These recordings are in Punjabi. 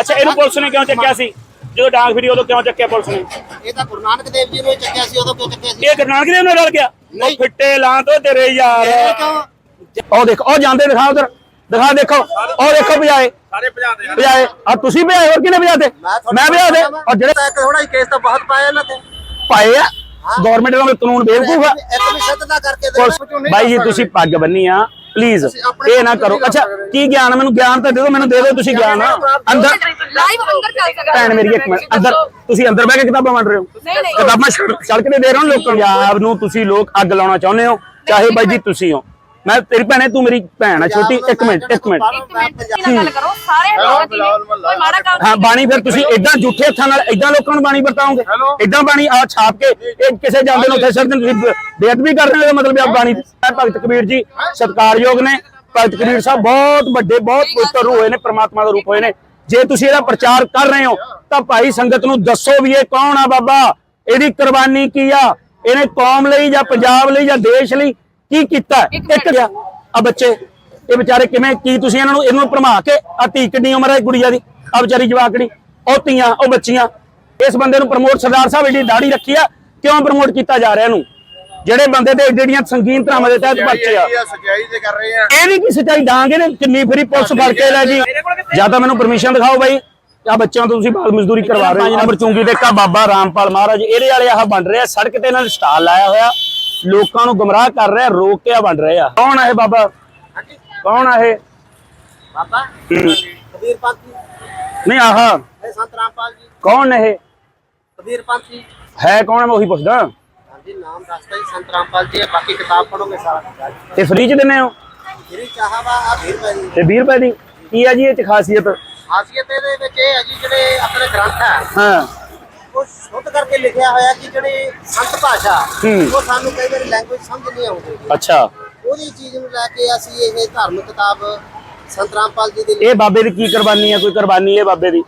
ਅੱਛਾ ਇਹਨੂੰ ਪੁਲਿਸ ਨੇ ਕਿਉਂ ਚੱਕਿਆ ਸੀ? ਜਦੋਂ ਡਾਂਗ ਫਿਰੀ ਉਦੋਂ ਕਿਉਂ ਚੱਕਿਆ ਪੁਲਿਸ ਨੇ? ਇਹ ਤਾਂ ਗੁਰੂ ਨਾਨਕ ਦੇਵ ਜੀ ਨੂੰ ਹੀ ਚੱਕਿਆ ਸੀ ਉਦੋਂ ਕਿਉਂ ਚੱਕਿਆ ਸੀ? ਇਹ ਗੁਰੂ ਨਾਨਕ ਦੇਵ ਨਾਲ ਰਲ ਗਿਆ। ਉਹ ਨਹੀਂ। ਫਿੱਟੇ ਲਾਂ ਤੋਂ ਤੇਰੇ ਯਾਰ। ਇਹ ਕਿਉਂ? ਉਹ ਦੇਖੋ ਉਹ ਜਾਂਦੇ ਦਿਖਾ ਉਧਰ। ਦਿਖਾ ਦੇਖੋ। ਉਹ ਦੇਖੋ ਭਜਾਏ। ਸਾਰੇ ਭਜਾਦੇ ਭਜਾਏ। ਆ ਤੁਸੀਂ ਭਜਾਏ ਹੋਰ ਕਿਹਨੇ ਭਜਾਤੇ? ਮੈਂ ਭਜਾ ਦੇ। ਔਰ ਜਿਹੜੇ ਇੱਕ ਥੋੜਾ ਹੀ ਕੇਸ ਤਾਂ ਬਹੁਤ ਪਾਇਆ ਇਹਨਾਂ ਤੇ। ਪਾਏ ਆ। ਗਵਰਨਮੈਂਟ ਦਾ ਕਾਨੂੰਨ ਬੇਵਕੂਫ ਆ। ਇੱਕ ਵੀ ਸਿੱਧ ਨਾ ਕਰਕੇ ਦੇ ਪੁਲਿਸ ਬਾਈ ਜੀ ਤੁਸੀਂ ਪੱਗ ਬੰਨੀ ਆ। ਪਲੀਜ਼ ਇਹ ਨਾ ਕਰੋ। ਅੱਛਾ ਕੀ ਗਿਆਨ ਮੈਨੂੰ? ਗਿਆਨ ਤਾਂ ਦੇ ਦਿਓ ਮੈਨੂੰ ਦੇ ਦਿਓ ਤੁਸੀਂ ਗਿਆਨ। ਅੰਦਰ ਲਾਈਵ ਅੰਦਰ ਚੱਲ ਸਕਦਾ। ਭੈਣ ਮੇਰੀ ਇੱਕ ਮਿੰਟ ਅੰਦਰ ਤੁਸੀਂ ਅੰਦਰ ਬਹਿ ਕੇ ਕਿਤਾਬਾਂ ਵੰਡ ਰਹੇ ਹੋ? ਨਹੀਂ ਨਹੀਂ। ਕਿਤਾਬਾਂ ਸੜਕ ਸੜਕ ਤੇ ਦੇ ਰਹੇ ਹੋ ਲੋਕਾਂ ਨੂੰ? ਪੰਜਾਬ ਨੂੰ ਤੁਸੀਂ ਲੋਕ ਅੱਗ ਲਾਉਣਾ ਚਾਹੁੰਦੇ ਹੋ ਚਾਹੇ ਬਾਈ ਜੀ ਤੁਸੀਂ ਹੋ। ਮੈਂ ਤੇਰੀ ਭੈਣੇ ਤੂੰ ਮੇਰੀ ਭੈਣ ਆ ਛੋਟੀ ਇੱਕ ਮਿੰਟ ਇੱਕ ਮਿੰਟ। ਇੱਕ ਮਿੰਟ ਕੀ ਨਾਲ ਗੱਲ ਕਰੋ ਸਾਰੇ ਲੋਕ ਕੋਈ ਮਾੜਾ ਕੰਮ ਹਾਂ ਬਾਣੀ ਫਿਰ ਤੁਸੀਂ ਇਦਾਂ ਝੂਠੇ ਹੱਥਾਂ ਨਾਲ ਇਦਾਂ ਲੋਕਾਂ ਨੂੰ ਬਾਣੀ ਵਰਤਾਓਗੇ? ਇਦਾਂ ਬਾਣੀ ਆ ਛਾਪ ਕੇ ਇਹ ਕਿਸੇ ਜਾਂਦੇ ਨੂੰ ਉੱਥੇ ਸਿਰਦਨ ਤੁਸੀਂ ਬੇਅਦਬੀ ਕਰ ਰਹੇ ਹੋ ਮਤਲਬ ਇਹ ਬਾਣੀ। ਭਗਤ ਕਬੀਰ ਜੀ ਸਤਿਕਾਰਯੋਗ ਨੇ। ਭਗਤ ਕਬੀਰ ਸਾਹਿਬ ਬਹੁਤ ਵੱਡੇ ਬਹੁਤ ਪਵਿੱਤਰ ਰੂਹ ਹੋਏ ਨੇ ਪ੍ਰਮਾਤਮਾ ਦਾ ਰੂਪ ਹੋਏ ਨੇ। ਜੇ ਤੁਸੀਂ ਇਹਦਾ ਪ੍ਰਚਾਰ ਕਰ ਰਹੇ ਹੋ ਤਾਂ ਭਾਈ ਸੰਗਤ ਨੂੰ ਦੱਸੋ ਵੀ ਇਹ ਕੌਣ ਆ ਬਾਬਾ? ਇਹਦੀ ਕੁਰਬਾਨੀ ਕੀ ਆ? ਇਹਨੇ ਕੌਮ ਲਈ ਜਾਂ ਪੰਜਾਬ ਲਈ ਜਾਂ ਦੇਸ਼ ਲਈ ਕੀ ਕੀਤਾ? ਇੱਕ ਗਿਆ ਆ ਬੱਚੇ ਇਹ ਵਿਚਾਰੇ ਕਿਵੇਂ ਕੀ ਤੁਸੀਂ ਇਹਨਾਂ ਨੂੰ ਇਹਨੂੰ ਭਰਮਾ ਕੇ ਆ ਧੀ ਕਿੰਨੀ ਉਮਰ ਹੈ ਗੁੜੀਆ ਦੀ? ਆ ਵਿਚਾਰੀ ਜਵਾਕੜੀ ਉਹ ਧੀਆਂ ਉਹ ਬੱਚੀਆਂ। ਇਸ ਬੰਦੇ ਨੂੰ ਪ੍ਰਮੋਟ ਸਰਦਾਰ ਸਾਹਿਬ ਜਿਹੜੀ ਦਾੜੀ ਰੱਖੀ ਆ ਕਿਉਂ ਪ੍ਰਮੋਟ ਕੀਤਾ ਜਾ ਰਿਹਾ ਇਹਨੂੰ? ਜਿਹੜੇ ਬੰਦੇ ਦੇ ਜਿਹੜੀਆਂ ਸੰਗੀਨ ਧਰਾਵਾਂ ਦੇ ਤਹਿਤ ਬੱਚੇ ਆ। ਸਚਾਈ ਦੇ ਕਰ ਰਹੇ ਆ। ਇਹ ਵੀ ਕੀ ਸੱਚਾਈ ਡਾਂਗੇ ਨੇ ਕਿੰਨੀ ਫਰੀ ਪੁਲਿਸ ਫੜ ਕੇ ਲੈ ਗਈ ਜਾਂ ਤਾਂ ਮੈਨੂੰ ਪਰਮਿਸ਼ਨ ਦਿਖਾਓ ਬਾਈ। ਆ ਬੱਚਿਆਂ ਤੋਂ ਤੁਸੀਂ ਬਾਲ ਮਜ਼ਦੂਰੀ ਕਰਵਾ ਰਹੇ ਹੋ। ਨੰਬਰ ਚੁੰਗੀ ਤੇ ਕਾ ਬਾਬਾ ਰਾਮਪਾਲ ਮਹਾਰਾਜ ਇਹਦੇ ਵਾਲੇ ਆਹ ਬਣ ਰਹੇ ਸੜਕ ਤੇ ਇਹਨਾਂ ਨੇ ਸਟਾਲ ਲਾਇਆ ਹੋਇਆ। ਲੋਕਾਂ ਨੂੰ ਗੁੰਮਰਾਹ ਕਰ ਰਹੇ ਰੋਕ ਕੇ ਬਣ ਰਹੇ ਕੌਣ ਆ ਇਹ ਬਾਬਾ? ਕੌਣ ਆ ਇਹ? ਬਾਬਾ ਕਬੀਰ ਪੰਥ ਜੀ। ਨਹੀਂ ਆਹ। ਇਹ ਸੰਤ ਰਾਮਪਾਲ ਜੀ। ਕੌਣ ਨੇ ਇਹ? ਕਬੀਰ ਪੰਥ ਜੀ। ਹੈ ਕੌਣ ਮੈਂ ਉਹੀ ਪੁੱਛਦਾ। ਹਾਂਜੀ ਨਾਮ ਦੱਸਦਾ ਜੀ ਸੰਤ ਰਾਮਪਾਲ ਜੀ ਬਾਕੀ ਕਿਤਾਬ ਪੜੋਗੇ ਸਾਰਾ। ਤੇ ਫ੍ਰੀ ਚ ਦਿੰਦੇ ਹੋ? ਜਿਹੜੀ ਚਾਹਵਾ ਆ ਵੀਰ ਪੈ ਜੀ ਤੇ 20 ਰੁਪਏ ਦੀ? ਕੀ ਆ ਜੀ ਇਹ ਚ ਖਾਸੀਅਤ? ਖਾਸੀਅਤ ਇਹਦੇ ਵਿੱਚ ਇਹ ਹੈ ਜੀ ਜਿਹੜੇ ਆਪਣੇ ਗ੍ਰੰਥ ਹੈ ਹਾਂ। ਉਹ ਸ਼ੁੱਧ ਕਰਕੇ ਲਿਖਿਆ ਹੋਇਆ ਕਿ ਜਿਹੜੀ ਸੰਤ ਭਾਸ਼ਾ ਹੂੰ। ਉਹ ਸਾਨੂੰ ਕਈ ਵਾਰੀ ਲੈਂਗੁਏਜ ਸਮਝ ਨਹੀਂ ਆਉਂਦੀ। ਅੱਛਾ। ਉਹਦੀ ਚੀਜ਼ ਨੂੰ ਲੈ ਕੇ ਅਸੀਂ ਇਹ ਧਾਰਮਿਕ ਕਿਤਾਬ ਸੰਤ ਰਾਮਪਾਲ ਜੀ ਦੀ ਇਹ ਬਾਬੇ ਦੀ ਕੀ ਕੁਰਬਾਨੀ ਹੈ ਕੋਈ ਕੁਰਬਾਨੀ ਹੈ ਬਾਬੇ ਦੀ?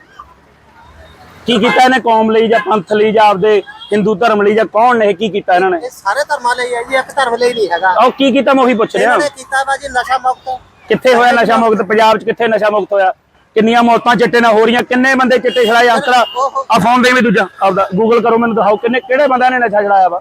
ਕੀ ਕੀਤਾ ਇਹਨੇ? ਕੌਮ ਲਈ ਜਾਂ ਪੰਥ ਲਈ ਜਾਂ ਆਪਦੇ ਹਿੰਦੂ ਧਰਮ ਲਈ ਜਾਂ ਕੌਣ ਨੇ ਇਹ ਕੀ ਕੀਤਾ ਇਹਨਾਂ ਨੇ? ਇਹ ਸਾਰੇ ਧਰਮਾਂ ਲਈ ਹੈ ਜੀ ਇੱਕ ਧਰਮ ਲਈ ਨਹੀਂ ਹੈਗਾ। ਉਹ ਕੀ ਕੀਤਾ ਮੈਂ ਉਹੀ ਪੁੱਛ ਰਿਹਾ। ਇਹਨਾਂ ਨੇ ਕੀਤਾ ਵਾ ਜੀ ਨਸ਼ਾ ਮੁਕਤ। ਕਿੱਥੇ ਹੋਇਆ ਨਸ਼ਾ ਮੁਕਤ? ਪੰਜਾਬ 'ਚ ਕਿੱਥੇ ਨਸ਼ਾ ਮੁਕਤ ਹੋਇਆ? ਕਿੰਨੀਆਂ ਮੌਤਾਂ ਚਿੱਟੇ ਨਾਲ ਹੋ ਰਹੀਆਂ ਕਿੰਨੇ ਬੰਦੇ ਚਿੱਟੇ ਛੜਾਏ ਅੰਕੜਾ ਆ ਫੋਨ ਦੇ ਵੀ ਦੂਜਾ ਆਪਦਾ ਗੂਗਲ ਕਰੋ ਮੈਨੂੰ ਦਿਖਾਓ ਕਿੰਨੇ ਕਿਹੜੇ ਬੰਦਿਆਂ ਨੇ ਨਸ਼ਾ ਛੜਾਇਆ ਵਾ?